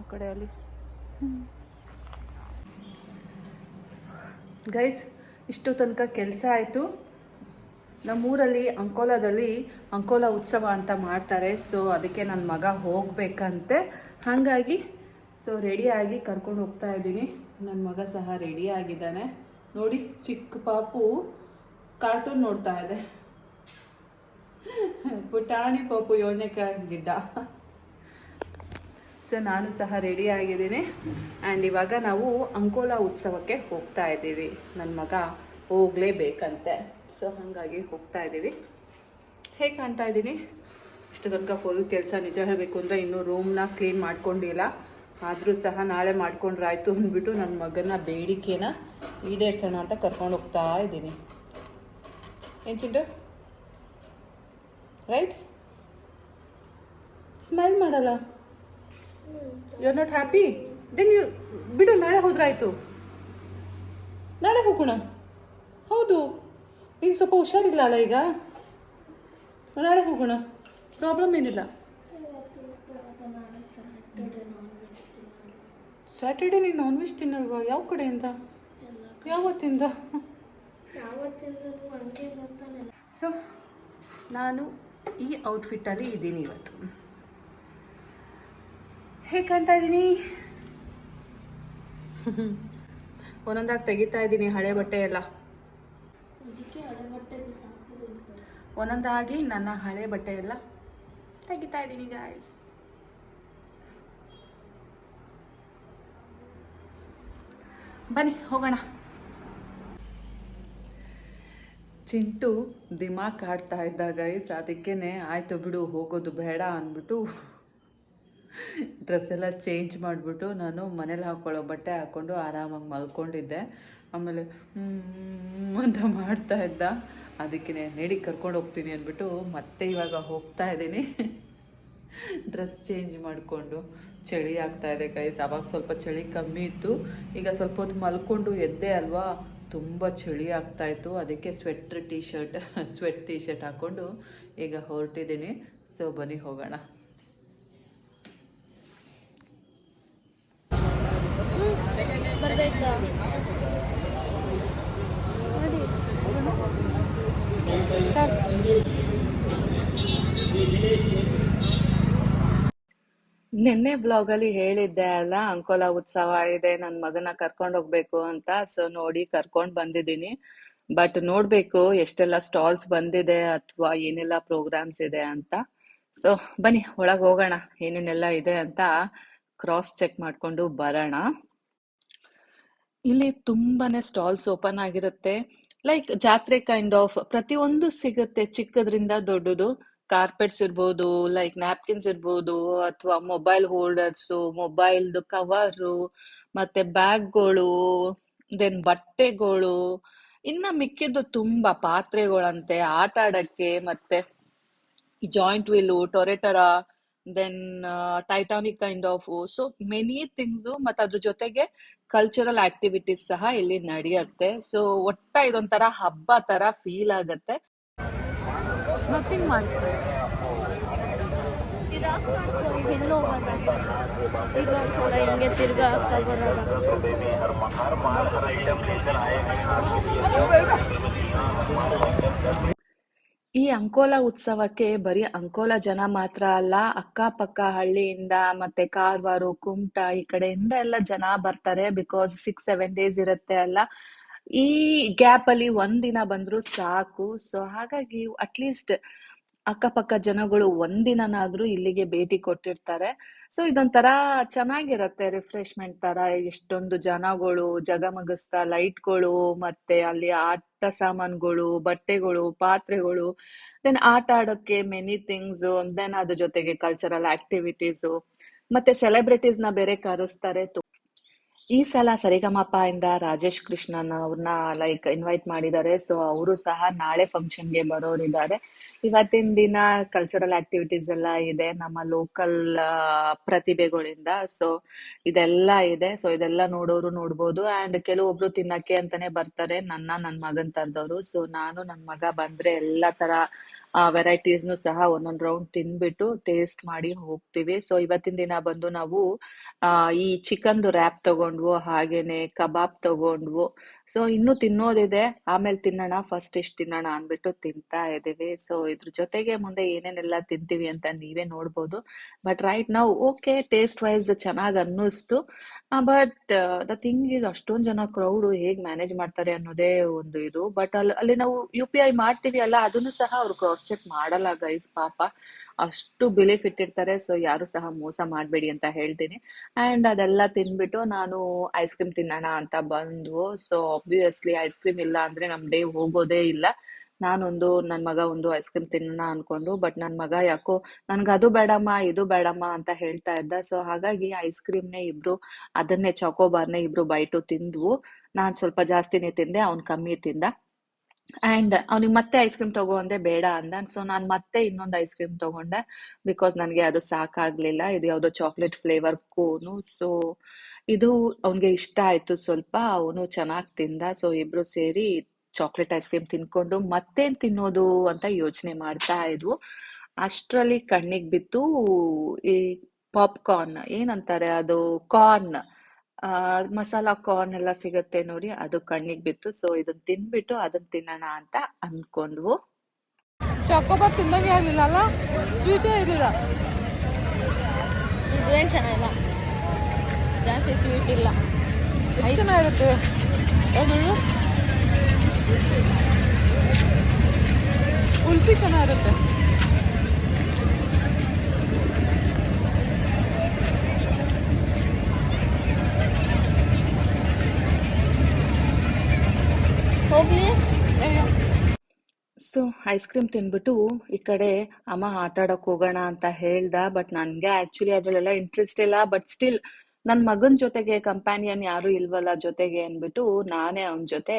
ಆ ಕಡೆ ಅಲ್ಲಿ. ಗೈಸ್ ಇಷ್ಟು ತನಕ ಕೆಲಸ ಆಯಿತು. ನಮ್ಮೂರಲ್ಲಿ ಅಂಕೋಲಾದಲ್ಲಿ ಅಂಕೋಲಾ ಉತ್ಸವ ಅಂತ ಮಾಡ್ತಾರೆ. ಸೊ ಅದಕ್ಕೆ ನನ್ನ ಮಗ ಹೋಗಬೇಕಂತೆ. ಹಾಗಾಗಿ ಸೊ ರೆಡಿಯಾಗಿ ಕರ್ಕೊಂಡು ಹೋಗ್ತಾ ಇದ್ದೀನಿ. ನನ್ನ ಮಗ ಸಹ ರೆಡಿ ಆಗಿದ್ದಾನೆ. ನೋಡಿ, ಚಿಕ್ಕ ಪಾಪು ಕಾರ್ಟೂನ್ ನೋಡ್ತಾ ಇದೆ. ಪುಟಾಣಿ ಪಾಪು ಏಳನೇ ಕ್ಲಾಸ್ ಗಿಡ್ಡ ಸೊ ನಾನು ಸಹ ರೆಡಿ ಆಗಿದ್ದೀನಿ. ಆ್ಯಂಡ್ ಇವಾಗ ನಾವು ಅಂಕೋಲಾ ಉತ್ಸವಕ್ಕೆ ಹೋಗ್ತಾ ಇದ್ದೀವಿ. ನನ್ನ ಮಗ ಹೋಗಲೇಬೇಕಂತೆ. ಸೊ ಹಾಗಾಗಿ ಹೋಗ್ತಾ ಇದ್ದೀವಿ. ಹೇಗೆ ಕಾಣ್ತಾ ಇದ್ದೀನಿ? ಇಷ್ಟು ತನಕ ಫುಲ್ ಕೆಲಸ ನಿಜ ಹೇಳಬೇಕು ಅಂದರೆ ಇನ್ನೂ ರೂಮ್ನ ಕ್ಲೀನ್ ಮಾಡ್ಕೊಂಡಿಲ್ಲ. ಆದರೂ ಸಹ ನಾಳೆ ಮಾಡ್ಕೊಂಡ್ರಾಯ್ತು ಅಂದ್ಬಿಟ್ಟು ನನ್ನ ಮಗನ ಬೇಡಿಕೆನ ಈಡೇರ್ಸೋಣ ಅಂತ ಕರ್ಕೊಂಡು ಹೋಗ್ತಾ ಇದ್ದೀನಿ. ಏನು ಚಿಂಟು? ರೈಟ್ ಸ್ಮೈಲ್ ಮಾಡಲ್ಲ? You are not happy then you ಬಿಡು, ನಾಳೆ ಹೋದ್ರಾಯ್ತು. ನಾಳೆ ಹೋಗೋಣ. ಹೌದು. ಈಗ ಸ್ವಲ್ಪ ಹುಷಾರಿಲ್ಲ ಅಲ್ಲ ಈಗ? ನಾಳೆ ಹೋಗೋಣ. ಪ್ರಾಬ್ಲಮ್ ಏನಿಲ್ಲ. ಸ್ಯಾಟರ್ಡೆ ನೀನು ನಾನ್ ವೆಜ್ ತಿನ್ನಲ್ವಾ? ಯಾವ ಕಡೆಯಿಂದ? ಯಾವತ್ತಿಂದ? ಸೊ ನಾನು ಈ ಔಟ್ಫಿಟ್ಟಲ್ಲಿ ಇದ್ದೀನಿ ಇವತ್ತು. ಹೇಗೆ ಕಾಣ್ತಾ ಇದ್ದೀನಿ? ಒಂದೊಂದಾಗಿ ತೆಗಿತಾ ಇದ್ದೀನಿ ಹಳೆ ಬಟ್ಟೆ ಎಲ್ಲ. ಒಂದೊಂದಾಗಿ ನನ್ನ ಹಳೆ ಬಟ್ಟೆ ಎಲ್ಲ ತೆಗಿತಾ ಇದ್ದೀನಿ ಗಾಯ್ಸ್ ಬನ್ನಿ, ಹೋಗೋಣ. ಚಿಂಟು ದಿಮಾಕ್ ಆಡ್ತಾ ಇದ್ದ ಗೈಸ್ ಅದಕ್ಕೇ ಆಯಿತು ಬಿಡು, ಹೋಗೋದು ಬೇಡ ಅಂದ್ಬಿಟ್ಟು ಡ್ರೆಸ್ ಎಲ್ಲ ಚೇಂಜ್ ಮಾಡಿಬಿಟ್ಟು ನಾನು ಮನೇಲಿ ಹಾಕ್ಕೊಳ್ಳೋ ಬಟ್ಟೆ ಹಾಕ್ಕೊಂಡು ಆರಾಮಾಗಿ ಮಲ್ಕೊಂಡಿದ್ದೆ. ಆಮೇಲೆ ಅಂತ ಮಾಡ್ತಾ ಇದ್ದ. ಅದಕ್ಕೇ ನೆಡಿ, ಕರ್ಕೊಂಡು ಹೋಗ್ತೀನಿ ಅಂದ್ಬಿಟ್ಟು ಮತ್ತೆ ಇವಾಗ ಹೋಗ್ತಾ ಇದ್ದೀನಿ. ಡ್ರೆಸ್ ಚೇಂಜ್ ಮಾಡಿಕೊಂಡು. ಚಳಿ ಆಗ್ತಾ ಇದೆ ಗೈಸ್ ಅವಾಗ ಸ್ವಲ್ಪ ಚಳಿ ಕಮ್ಮಿ ಇತ್ತು. ಈಗ ಸ್ವಲ್ಪ ಹೊತ್ತು ಮಲ್ಕೊಂಡು ಎದ್ದೆ ಅಲ್ವಾ? ತುಂಬ ಚಳಿ ಆಗ್ತಾ ಇತ್ತು. ಅದಕ್ಕೆ sweater T shirt sweat T shirt ಹಾಕ್ಕೊಂಡು ಈಗ ಹೊರಟಿದ್ದೀನಿ. ಸೊ ಬನ್ನಿ, ಹೋಗೋಣ. ಬರ್ದೈತಾ ಬ್ಲಾಗ್ ಅಲ್ಲಿ ಹೇಳಿದ್ದೆ ಅಲ್ಲ, ಅಂಕೋಲ ಉತ್ಸವ ಇದೆ, ನನ್ ಮಗನ ಕರ್ಕೊಂಡು ಹೋಗ್ಬೇಕು ಅಂತ ಸೊ ನೋಡಿ ಕರ್ಕೊಂಡು ಬಂದಿದ್ದೀನಿ. ಬಟ್ ನೋಡ್ಬೇಕು ಎಷ್ಟೆಲ್ಲ ಸ್ಟಾಲ್ಸ್ ಬಂದಿದೆ ಅಥವಾ ಏನೆಲ್ಲ ಪ್ರೋಗ್ರಾಮ್ಸ್ ಇದೆ ಅಂತ. ಸೊ ಬನ್ನಿ, ಒಳಗ್ ಹೋಗೋಣ, ಏನೇನೆಲ್ಲ ಇದೆ ಅಂತ ಕ್ರಾಸ್ ಚೆಕ್ ಮಾಡ್ಕೊಂಡು ಬರೋಣ. ಇಲ್ಲಿ ತುಂಬಾನೇ ಸ್ಟಾಲ್ಸ್ ಓಪನ್ ಆಗಿರುತ್ತೆ. ಲೈಕ್ ಜಾತ್ರೆ ಕೈಂಡ್ ಆಫ್ ಪ್ರತಿಯೊಂದು ಸಿಗುತ್ತೆ ಚಿಕ್ಕದ್ರಿಂದ ದೊಡ್ಡದು. ಕಾರ್ಪೆಟ್ಸ್ ಇರ್ಬೋದು ಲೈಕ್ ನ್ಯಾಪ್ಕಿನ್ಸ್ ಇರ್ಬೋದು, ಅಥವಾ ಮೊಬೈಲ್ ಹೋಲ್ಡರ್ಸ್ ಮೊಬೈಲ್ದು ಕವರು ಮತ್ತೆ ಬ್ಯಾಗ್ಗಳು ದೆನ್ ಬಟ್ಟೆಗಳು, ಇನ್ನ ಮಿಕ್ಕಿದ್ದು ತುಂಬಾ ಪಾತ್ರೆಗಳಂತೆ ಆಟ ಆಡಕ್ಕೆ, ಮತ್ತೆ giant wheel ಟೊರೆಟರ then Titanic kind of so many things ಮತ್ತೆ ಅದ್ರ ಜೊತೆಗೆ ಕಲ್ಚರಲ್ ಆಕ್ಟಿವಿಟೀಸ್ ಸಹ ಇಲ್ಲಿ ನಡೆಯುತ್ತೆ. ಸೊ ಒಟ್ಟ ಇದೊಂಥರ ಹಬ್ಬ ತರ ಫೀಲ್ ಆಗತ್ತೆ. ನಥಿಂಗ್ ಮಚ್ ಇದಾಕ್ ಮಾಡ್ಕೊ ಈಗ ಎಲ್ಲ್ ಹೋಗೋದ ಈಗ ಒಂದ್ಸಲ ಹಿಂಗೆ ತಿರ್ಗಾ ಹಾಕ ಬರೋದ ಈ ಅಂಕೋಲಾ ಉತ್ಸವಕ್ಕೆ ಬರೀ ಅಂಕೋಲಾ ಜನ ಮಾತ್ರ ಅಲ್ಲ ಅಕ್ಕಪಕ್ಕ ಹಳ್ಳಿಯಿಂದ ಮತ್ತೆ ಕಾರ್ವಾರು ಕುಮಟಾ ಈ ಕಡೆಯಿಂದ ಎಲ್ಲ ಜನ ಬರ್ತಾರೆ ಬಿಕಾಸ್ ಸಿಕ್ಸ್ ಸೆವೆನ್ ಡೇಸ್ ಇರುತ್ತೆ ಅಲ್ಲ. ಈ ಗ್ಯಾಪ್ ಅಲ್ಲಿ ಒಂದಿನ ಬಂದ್ರು ಸಾಕು. ಸೊ ಹಾಗಾಗಿ ಅಟ್ಲೀಸ್ಟ್ ಅಕ್ಕಪಕ್ಕ ಜನಗಳು ಒಂದಿನನಾದ್ರೂ ಇಲ್ಲಿಗೆ ಭೇಟಿ ಕೊಟ್ಟಿರ್ತಾರೆ. ಸೊ ಇದೊಂಥರ ಚೆನ್ನಾಗಿರತ್ತೆ ರಿಫ್ರೆಶ್ಮೆಂಟ್ ತರ ಎಷ್ಟೊಂದು ಜನಗಳು ಜಗಮಗಿಸ್ತಾ ಲೈಟ್ಗಳು ಮತ್ತೆ ಅಲ್ಲಿ ಆಟ ಸಾಮಾನುಗಳು, ಬಟ್ಟೆಗಳು, ಪಾತ್ರೆಗಳು ದೆನ್ ಆಟ ಆಡೋಕ್ಕೆ ಮೆನಿ ಥಿಂಗ್ಸ್ ದೆನ್ ಅದ್ರ ಜೊತೆಗೆ ಕಲ್ಚರಲ್ ಆಕ್ಟಿವಿಟೀಸು ಮತ್ತೆ ಸೆಲೆಬ್ರಿಟೀಸ್ನ ಬೇರೆ ಕರೆಸ್ತಾರೆ. ಈ ಸಲ ಸರಿಗಮಪ ಇಂದ ರಾಜೇಶ್ ಕೃಷ್ಣನ್ ಅವ್ರನ್ನ ಲೈಕ್ ಇನ್ವೈಟ್ ಮಾಡಿದ್ದಾರೆ ಸೊ ಅವರು ಸಹ ನಾಳೆ ಫಂಕ್ಷನ್ಗೆ ಬರೋರಿದ್ದಾರೆ. ಇವತ್ತಿನ ದಿನ ಕಲ್ಚರಲ್ ಆಕ್ಟಿವಿಟೀಸ್ ಎಲ್ಲ ಇದೆ. ನಮ್ಮ ಲೋಕಲ್ ಪ್ರತಿಭೆಗಳಿಂದ. ಸೊ ಇದೆಲ್ಲ ಇದೆ. ಸೊ ಇದೆಲ್ಲ ನೋಡೋರು ನೋಡ್ಬೋದು. ಅಂಡ್ ಕೆಲವೊಬ್ರು ತಿನ್ನಕ್ಕೆ ಅಂತಾನೆ ಬರ್ತಾರೆ. ನನ್ನ, ನನ್ ಮಗನ್ ತರದವ್ರು. ಸೊ ನಾನು, ನನ್ ಮಗ ಬಂದ್ರೆ ಎಲ್ಲಾ ತರ ವೆರೈಟೀಸ್ನು ಸಹ ಒಂದೊಂದ್ ರೌಂಡ್ ತಿನ್ಬಿಟ್ಟು ಟೇಸ್ಟ್ ಮಾಡಿ ಹೋಗ್ತೀವಿ. ಸೊ ಇವತ್ತಿನ ದಿನ ಬಂದು ನಾವು, ಆ, ಈ ಚಿಕನ್ದು ರ್ಯಾಪ್ ತಗೊಂಡ್ವು, ಹಾಗೇನೆ ಕಬಾಬ್ ತಗೊಂಡ್ವು ಸೊ ಇನ್ನು ತಿನ್ನೋದಿದೆ. ಆಮೇಲೆ ತಿನ್ನೋಣ ಫಸ್ಟ್ ಇಷ್ಟ ತಿನ್ನೋಣ ಅನ್ಬಿಟ್ಟು ತಿಂತಾ ಇದೀವಿ ಸೊ ಇದ್ರ ಜೊತೆಗೆ ಮುಂದೆ ಏನೇನೆಲ್ಲ ತಿಂತೀವಿ ಅಂತ ನೀವೇ ನೋಡ್ಬೋದು. ಬಟ್ ರೈಟ್ ನಾವು ಓಕೆ ಟೇಸ್ಟ್ ವೈಸ್ ಚೆನ್ನಾಗ್ ಅನ್ನಿಸ್ತು. ಬಟ್ ದ ಥಿಂಗ್ ಈಸ್ ಅಷ್ಟೊಂದ್ ಜನ ಕ್ರೌಡ್ ಹೇಗ್ ಮ್ಯಾನೇಜ್ ಮಾಡ್ತಾರೆ ಅನ್ನೋದೇ ಒಂದು ಇದು. ಬಟ್ ಅಲ್ಲಿ ಅಲ್ಲಿ ನಾವು ಯು ಪಿ ಐ ಮಾಡ್ತೀವಿ ಅಲ್ಲ, ಅದನ್ನು ಸಹ ಅವ್ರು ಕ್ರಾಸ್ ಚೆಕ್ ಮಾಡಲ್ಲ ಗೈಸ್ ಪಾಪ. ಅಷ್ಟು ಬಿಲೀಫ್ ಇಟ್ಟಿರ್ತಾರೆ ಸೊ ಯಾರು ಸಹ ಮೋಸ ಮಾಡಬೇಡಿ ಅಂತ ಹೇಳ್ತೀನಿ. ಅಂಡ್ ಅದೆಲ್ಲ ತಿನ್ಬಿಟ್ಟು ನಾನು ಐಸ್ ಕ್ರೀಮ್ ತಿನ್ನೋಣ ಅಂತ ಬಂದ್ವು. ಸೊ ಆಬ್ವಿಯಸ್ಲಿ ಐಸ್ ಕ್ರೀಮ್ ಇಲ್ಲ ಅಂದ್ರೆ ನಮ್ ಡೇ ಹೋಗೋದೇ ಇಲ್ಲ. ನಾನೊಂದು, ನನ್ ಮಗ ಒಂದು ಐಸ್ ಕ್ರೀಮ್ ತಿನ್ನೋಣ ಅನ್ಕೊಂಡು ಬಟ್ ನನ್ ಮಗ ಯಾಕೋ ನನ್ಗೆ ಅದು ಬೇಡಮ್ಮ, ಇದು ಬೇಡಮ್ಮ ಅಂತ ಹೇಳ್ತಾ ಇದ್ದ. ಸೊ ಹಾಗಾಗಿ ಐಸ್ ಕ್ರೀಮ್ನೇ ಇಬ್ರು, ಅದನ್ನೇ ಚಾಕೋಬಾರ್ನೇ ಇಬ್ರು ಬೈಟು ತಿಂದ್ವು. ನಾನ್ ಸ್ವಲ್ಪ ಜಾಸ್ತಿನೇ ತಿಂದೆ, ಅವ್ನ್ ಕಮ್ಮಿ ತಿಂದ. ಅಂಡ್ ಅವ್ನಿಗೆ ಮತ್ತೆ ಐಸ್ ಕ್ರೀಮ್ ತಗೋ ಅಂದೆ ಬೇಡ ಅಂದ. ಸೊ ನಾನ್ ಮತ್ತೆ ಇನ್ನೊಂದು ಐಸ್ ಕ್ರೀಮ್ ತಗೊಂಡೆ. ಬಿಕಾಸ್ ನನಗೆ ಅದು ಸಾಕಾಗ್ಲಿಲ್ಲ. ಇದು ಯಾವುದೋ ಚಾಕ್ಲೇಟ್ ಫ್ಲೇವರ್ ಕೋನು. ಸೊ ಇದು ಅವನ್ಗೆ ಇಷ್ಟ ಆಯ್ತು ಸ್ವಲ್ಪ. ಅವನು ಚೆನ್ನಾಗ್ ತಿಂದ. ಸೊ ಇಬ್ರು ಸೇರಿ ಚಾಕ್ಲೇಟ್ ಐಸ್ ಕ್ರೀಮ್ ತಿನ್ಕೊಂಡು ಮತ್ತೇನ್ ತಿನ್ನೋದು ಅಂತ ಯೋಚನೆ ಮಾಡ್ತಾ ಇದ್ವು. ಅಷ್ಟರಲ್ಲಿ ಕಣ್ಣಿಗೆ ಬಿತ್ತು ಈ ಪಾಪ್ಕಾರ್ನ್ ಏನಂತಾರೆ ಅದು? ಕಾರ್ನ್ ಆ ಮಸಾಲಾ ಕಾರ್ನ್ ಎಲ್ಲ ಸಿಗತ್ತೆ ನೋಡಿ ಅದು ಕಣ್ಣಿಗೆ ಬಿತ್ತು. ಸೊ ಇದನ್ನ ತಿನ್ಬಿಟ್ಟು ಅದನ್ನ ತಿನ್ನೋಣ ಅಂತ ಅನ್ಕೊಂಡ್ವು. ಚಾಕೋಬಾರ್ ತಿಂದಂಗೆ ಇರ್ಲಿಲ್ಲ ಅಲ್ಲ? ಸ್ವೀಟೇ ಇರಲಿಲ್ಲ. ಇದು ಏನು ಚೆನ್ನಾಗಿಲ್ಲ. ಜಾಸ್ತಿ ಸ್ವೀಟ್ ಇಲ್ಲ. ಚೆನ್ನಾಗಿರುತ್ತೆ ಕುಲ್ಫಿ ಚೆನ್ನಾಗಿರುತ್ತೆ. ಸೊ ಐಸ್ ಕ್ರೀಮ್ ತಿನ್ಬಿಟ್ಟು ಈ ಕಡೆ ಅಮ್ಮ ಆಟ ಆಡಕ್ ಹೋಗೋಣ ಅಂತ ಹೇಳ್ದ ಬಟ್ ನನ್ಗೆ ಆಕ್ಚುಲಿ ಅದ್ರಲ್ಲೆಲ್ಲ ಇಂಟ್ರೆಸ್ಟ್ ಇಲ್ಲ ಬಟ್ ಸ್ಟಿಲ್ ನನ್ ಮಗನ್ ಜೊತೆಗೆ ಕಂಪ್ಯಾನಿಯನ್ ಯಾರು ಇಲ್ವಲ್ಲ ಜೊತೆಗೆ ಅನ್ಬಿಟ್ಟು ನಾನೇ ಅವನ್ ಜೊತೆ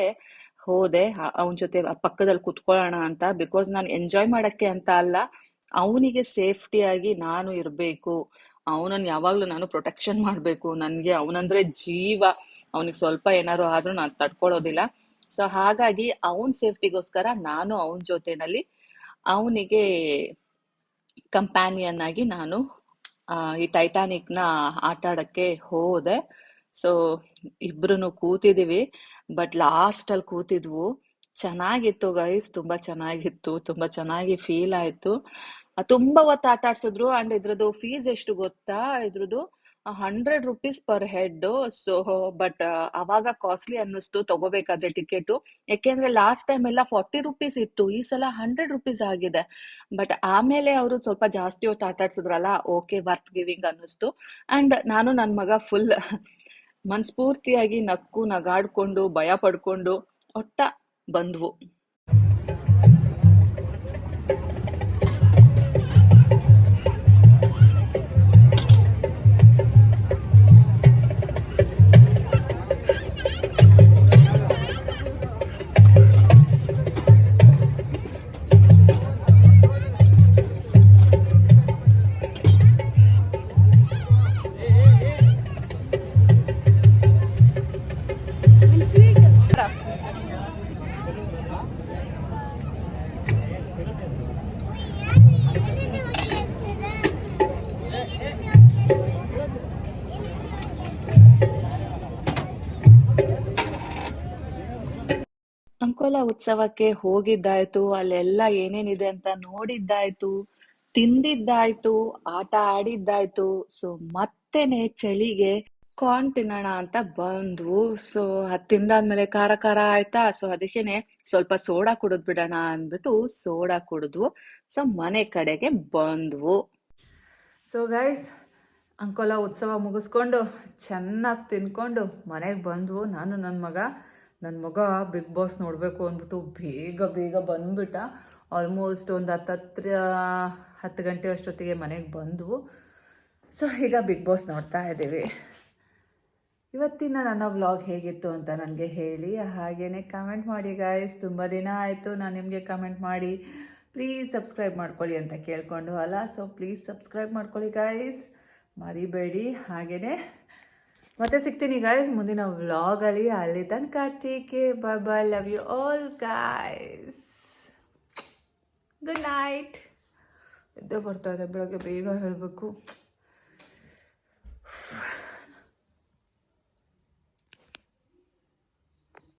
ಹೋದೆ. ಅವನ್ ಜೊತೆ ಪಕ್ಕದಲ್ಲಿ ಕುತ್ಕೊಳ್ಳೋಣ ಅಂತ ಬಿಕಾಸ್ ನಾನು ಎಂಜಾಯ್ ಮಾಡಕ್ಕೆ ಅಂತ ಅಲ್ಲ, ಅವನಿಗೆ ಸೇಫ್ಟಿ ಆಗಿ ನಾನು ಇರ್ಬೇಕು. ಅವನನ್ನ ಯಾವಾಗ್ಲೂ ನಾನು ಪ್ರೊಟೆಕ್ಷನ್ ಮಾಡ್ಬೇಕು. ನನ್ಗೆ ಅವನಂದ್ರೆ ಜೀವ. ಅವನಿಗೆ ಸ್ವಲ್ಪ ಏನಾದ್ರು ಆದ್ರೂ ನಾನು ತಡ್ಕೊಳ್ಳೋದಿಲ್ಲ ಸೊ ಹಾಗಾಗಿ ಅವನ್ ಸೇಫ್ಟಿಗೋಸ್ಕರ ನಾನು ಅವನ ಜೊತೆನಲ್ಲಿ ಅವನಿಗೆ ಕಂಪ್ಯಾನಿಯನ್ ಆಗಿ ನಾನು ಈ ಟೈಟಾನಿಕ್ನ ಆಟ ಆಡಕ್ಕೆ ಹೋದೆ. ಸೊ ಇಬ್ರು ಕೂತಿದೀವಿ ಬಟ್ ಲಾಸ್ಟ್ ಅಲ್ಲಿ ಕೂತಿದ್ವು. ಚೆನ್ನಾಗಿತ್ತು ಗೈಸ್ ತುಂಬಾ ಚೆನ್ನಾಗಿತ್ತು, ತುಂಬಾ ಚೆನ್ನಾಗಿ ಫೀಲ್ ಆಯ್ತು. ತುಂಬಾ ಹೊತ್ತು ಆಟ ಆಡ್ಸಿದ್ರು ಅಂಡ್ ಇದ್ರದ್ದು ಫೀಸ್ ಎಷ್ಟು ಗೊತ್ತಾ? ಇದ್ರದ್ದು hundred rupees per head so but ಅವಾಗ ಕಾಸ್ಟ್ಲಿ ಅನ್ನಿಸ್ತು, ತಗೋಬೇಕಾದ್ರೆ ಟಿಕೆಟ್ ಯಾಕೆಂದ್ರೆ ಲಾಸ್ಟ್ ಟೈಮ್ ಎಲ್ಲ ಫಾರ್ಟಿ ರುಪೀಸ್ ಇತ್ತು, ಈ ಸಲ ಹಂಡ್ರೆಡ್ ರುಪೀಸ್ ಆಗಿದೆ. ಬಟ್ ಆಮೇಲೆ ಅವರು ಸ್ವಲ್ಪ ಜಾಸ್ತಿ ಹೊತ್ತು ಆಟ ಆಡ್ಸಿದ್ರಲ್ಲ ಓಕೆ ವರ್ತ್ ಗಿವಿಂಗ್ ಅನ್ನಿಸ್ತು. ಅಂಡ್ ನಾನು ನನ್ನ ಮಗ ಫುಲ್ ಮನ್ಸ್ಫೂರ್ತಿಯಾಗಿ ನಕ್ಕು, ನಗಾಡ್ಕೊಂಡು, ಭಯ ಪಡ್ಕೊಂಡು, ಒಟ್ಟ ಬಂದ್ವು. ಅಂಕೋಲಾ ಉತ್ಸವಕ್ಕೆ ಹೋಗಿದ್ದಾಯ್ತು, ಅಲ್ಲೆಲ್ಲ ಏನೇನಿದೆ ಅಂತ ನೋಡಿದ್ದಾಯ್ತು, ತಿಂದಿದ್ದಾಯ್ತು, ಆಟ ಆಡಿದ್ದಾಯ್ತು. ಸೊ ಮತ್ತೆನೆ ಚಳಿಗೆ ಕಾರ್ನ್ ತಿನ್ನೋಣ ಅಂತ ಬಂದ್ವು. ಸೊ ಅದ್ ತಿಂದಾದ್ಮೇಲೆ ಖಾರ ಖಾರ ಆಯ್ತಾ? ಸೊ ಅದಕ್ಕೇನೆ ಸ್ವಲ್ಪ ಸೋಡಾ ಕುಡಿದ್ ಬಿಡೋಣ ಅಂದ್ಬಿಟ್ಟು ಸೋಡಾ ಕುಡಿದ್ವು ಸೊ ಮನೆ ಕಡೆಗೆ ಬಂದ್ವು. ಸೊ ಗೈಸ್ ಅಂಕೋಲ ಉತ್ಸವ ಮುಗಿಸ್ಕೊಂಡು ಚೆನ್ನಾಗಿ ತಿನ್ಕೊಂಡು ಮನೆಗೆ ಬಂದ್ವು. ನಾನು ನನ್ನ ಮಗ. ನನ್ನ ಮಗ ಬಿಗ್ ಬಾಸ್ ನೋಡಬೇಕು ಅಂದ್ಬಿಟ್ಟು ಬೇಗ ಬೇಗ ಬಂದುಬಿಟ್ಟ. ಆಲ್ಮೋಸ್ಟ್ ಒಂದು ಹತ್ತತ್ರ ಹತ್ತು ಗಂಟೆ ಅಷ್ಟೊತ್ತಿಗೆ ಮನೆಗೆ ಬಂದು ಸೊ ಈಗ ಬಿಗ್ ಬಾಸ್ ನೋಡ್ತಾ ಇದ್ದೀವಿ. ಇವತ್ತಿನ ನನ್ನ ವ್ಲಾಗ್ ಹೇಗಿತ್ತು ಅಂತ ನನಗೆ ಹೇಳಿ ಹಾಗೆಯೇ ಕಮೆಂಟ್ ಮಾಡಿ ಗಾಯ್ಸ್ ತುಂಬ ದಿನ ಆಯಿತು, ನಾನು ನಿಮಗೆ ಕಮೆಂಟ್ ಮಾಡಿ. ಪ್ಲೀಸ್ ಸಬ್ಸ್ಕ್ರೈಬ್ ಮಾಡ್ಕೊಳ್ಳಿ ಅಂತ ಕೇಳಿಕೊಂಡು, ಅಲ್ಲ? ಸೊ ಪ್ಲೀಸ್ ಸಬ್ಸ್ಕ್ರೈಬ್ ಮಾಡ್ಕೊಳ್ಳಿ ಗಾಯ್ಸ್ ಮರಿಬೇಡಿ ಹಾಗೆಯೇ ಮತ್ತೆ ಸಿಗ್ತೀನಿ ಗಾಯ್ಸ್ ಮುಂದಿನ ವ್ಲಾಗಲ್ಲಿ ಅಲ್ಲಿ. ತನಕ take care bye bye love you all guys good night ಇದ್ದೇ ಬರ್ತಾ ಇದೆ ಬೆಳಗ್ಗೆ ಬೇಗ ಹೇಳಬೇಕು.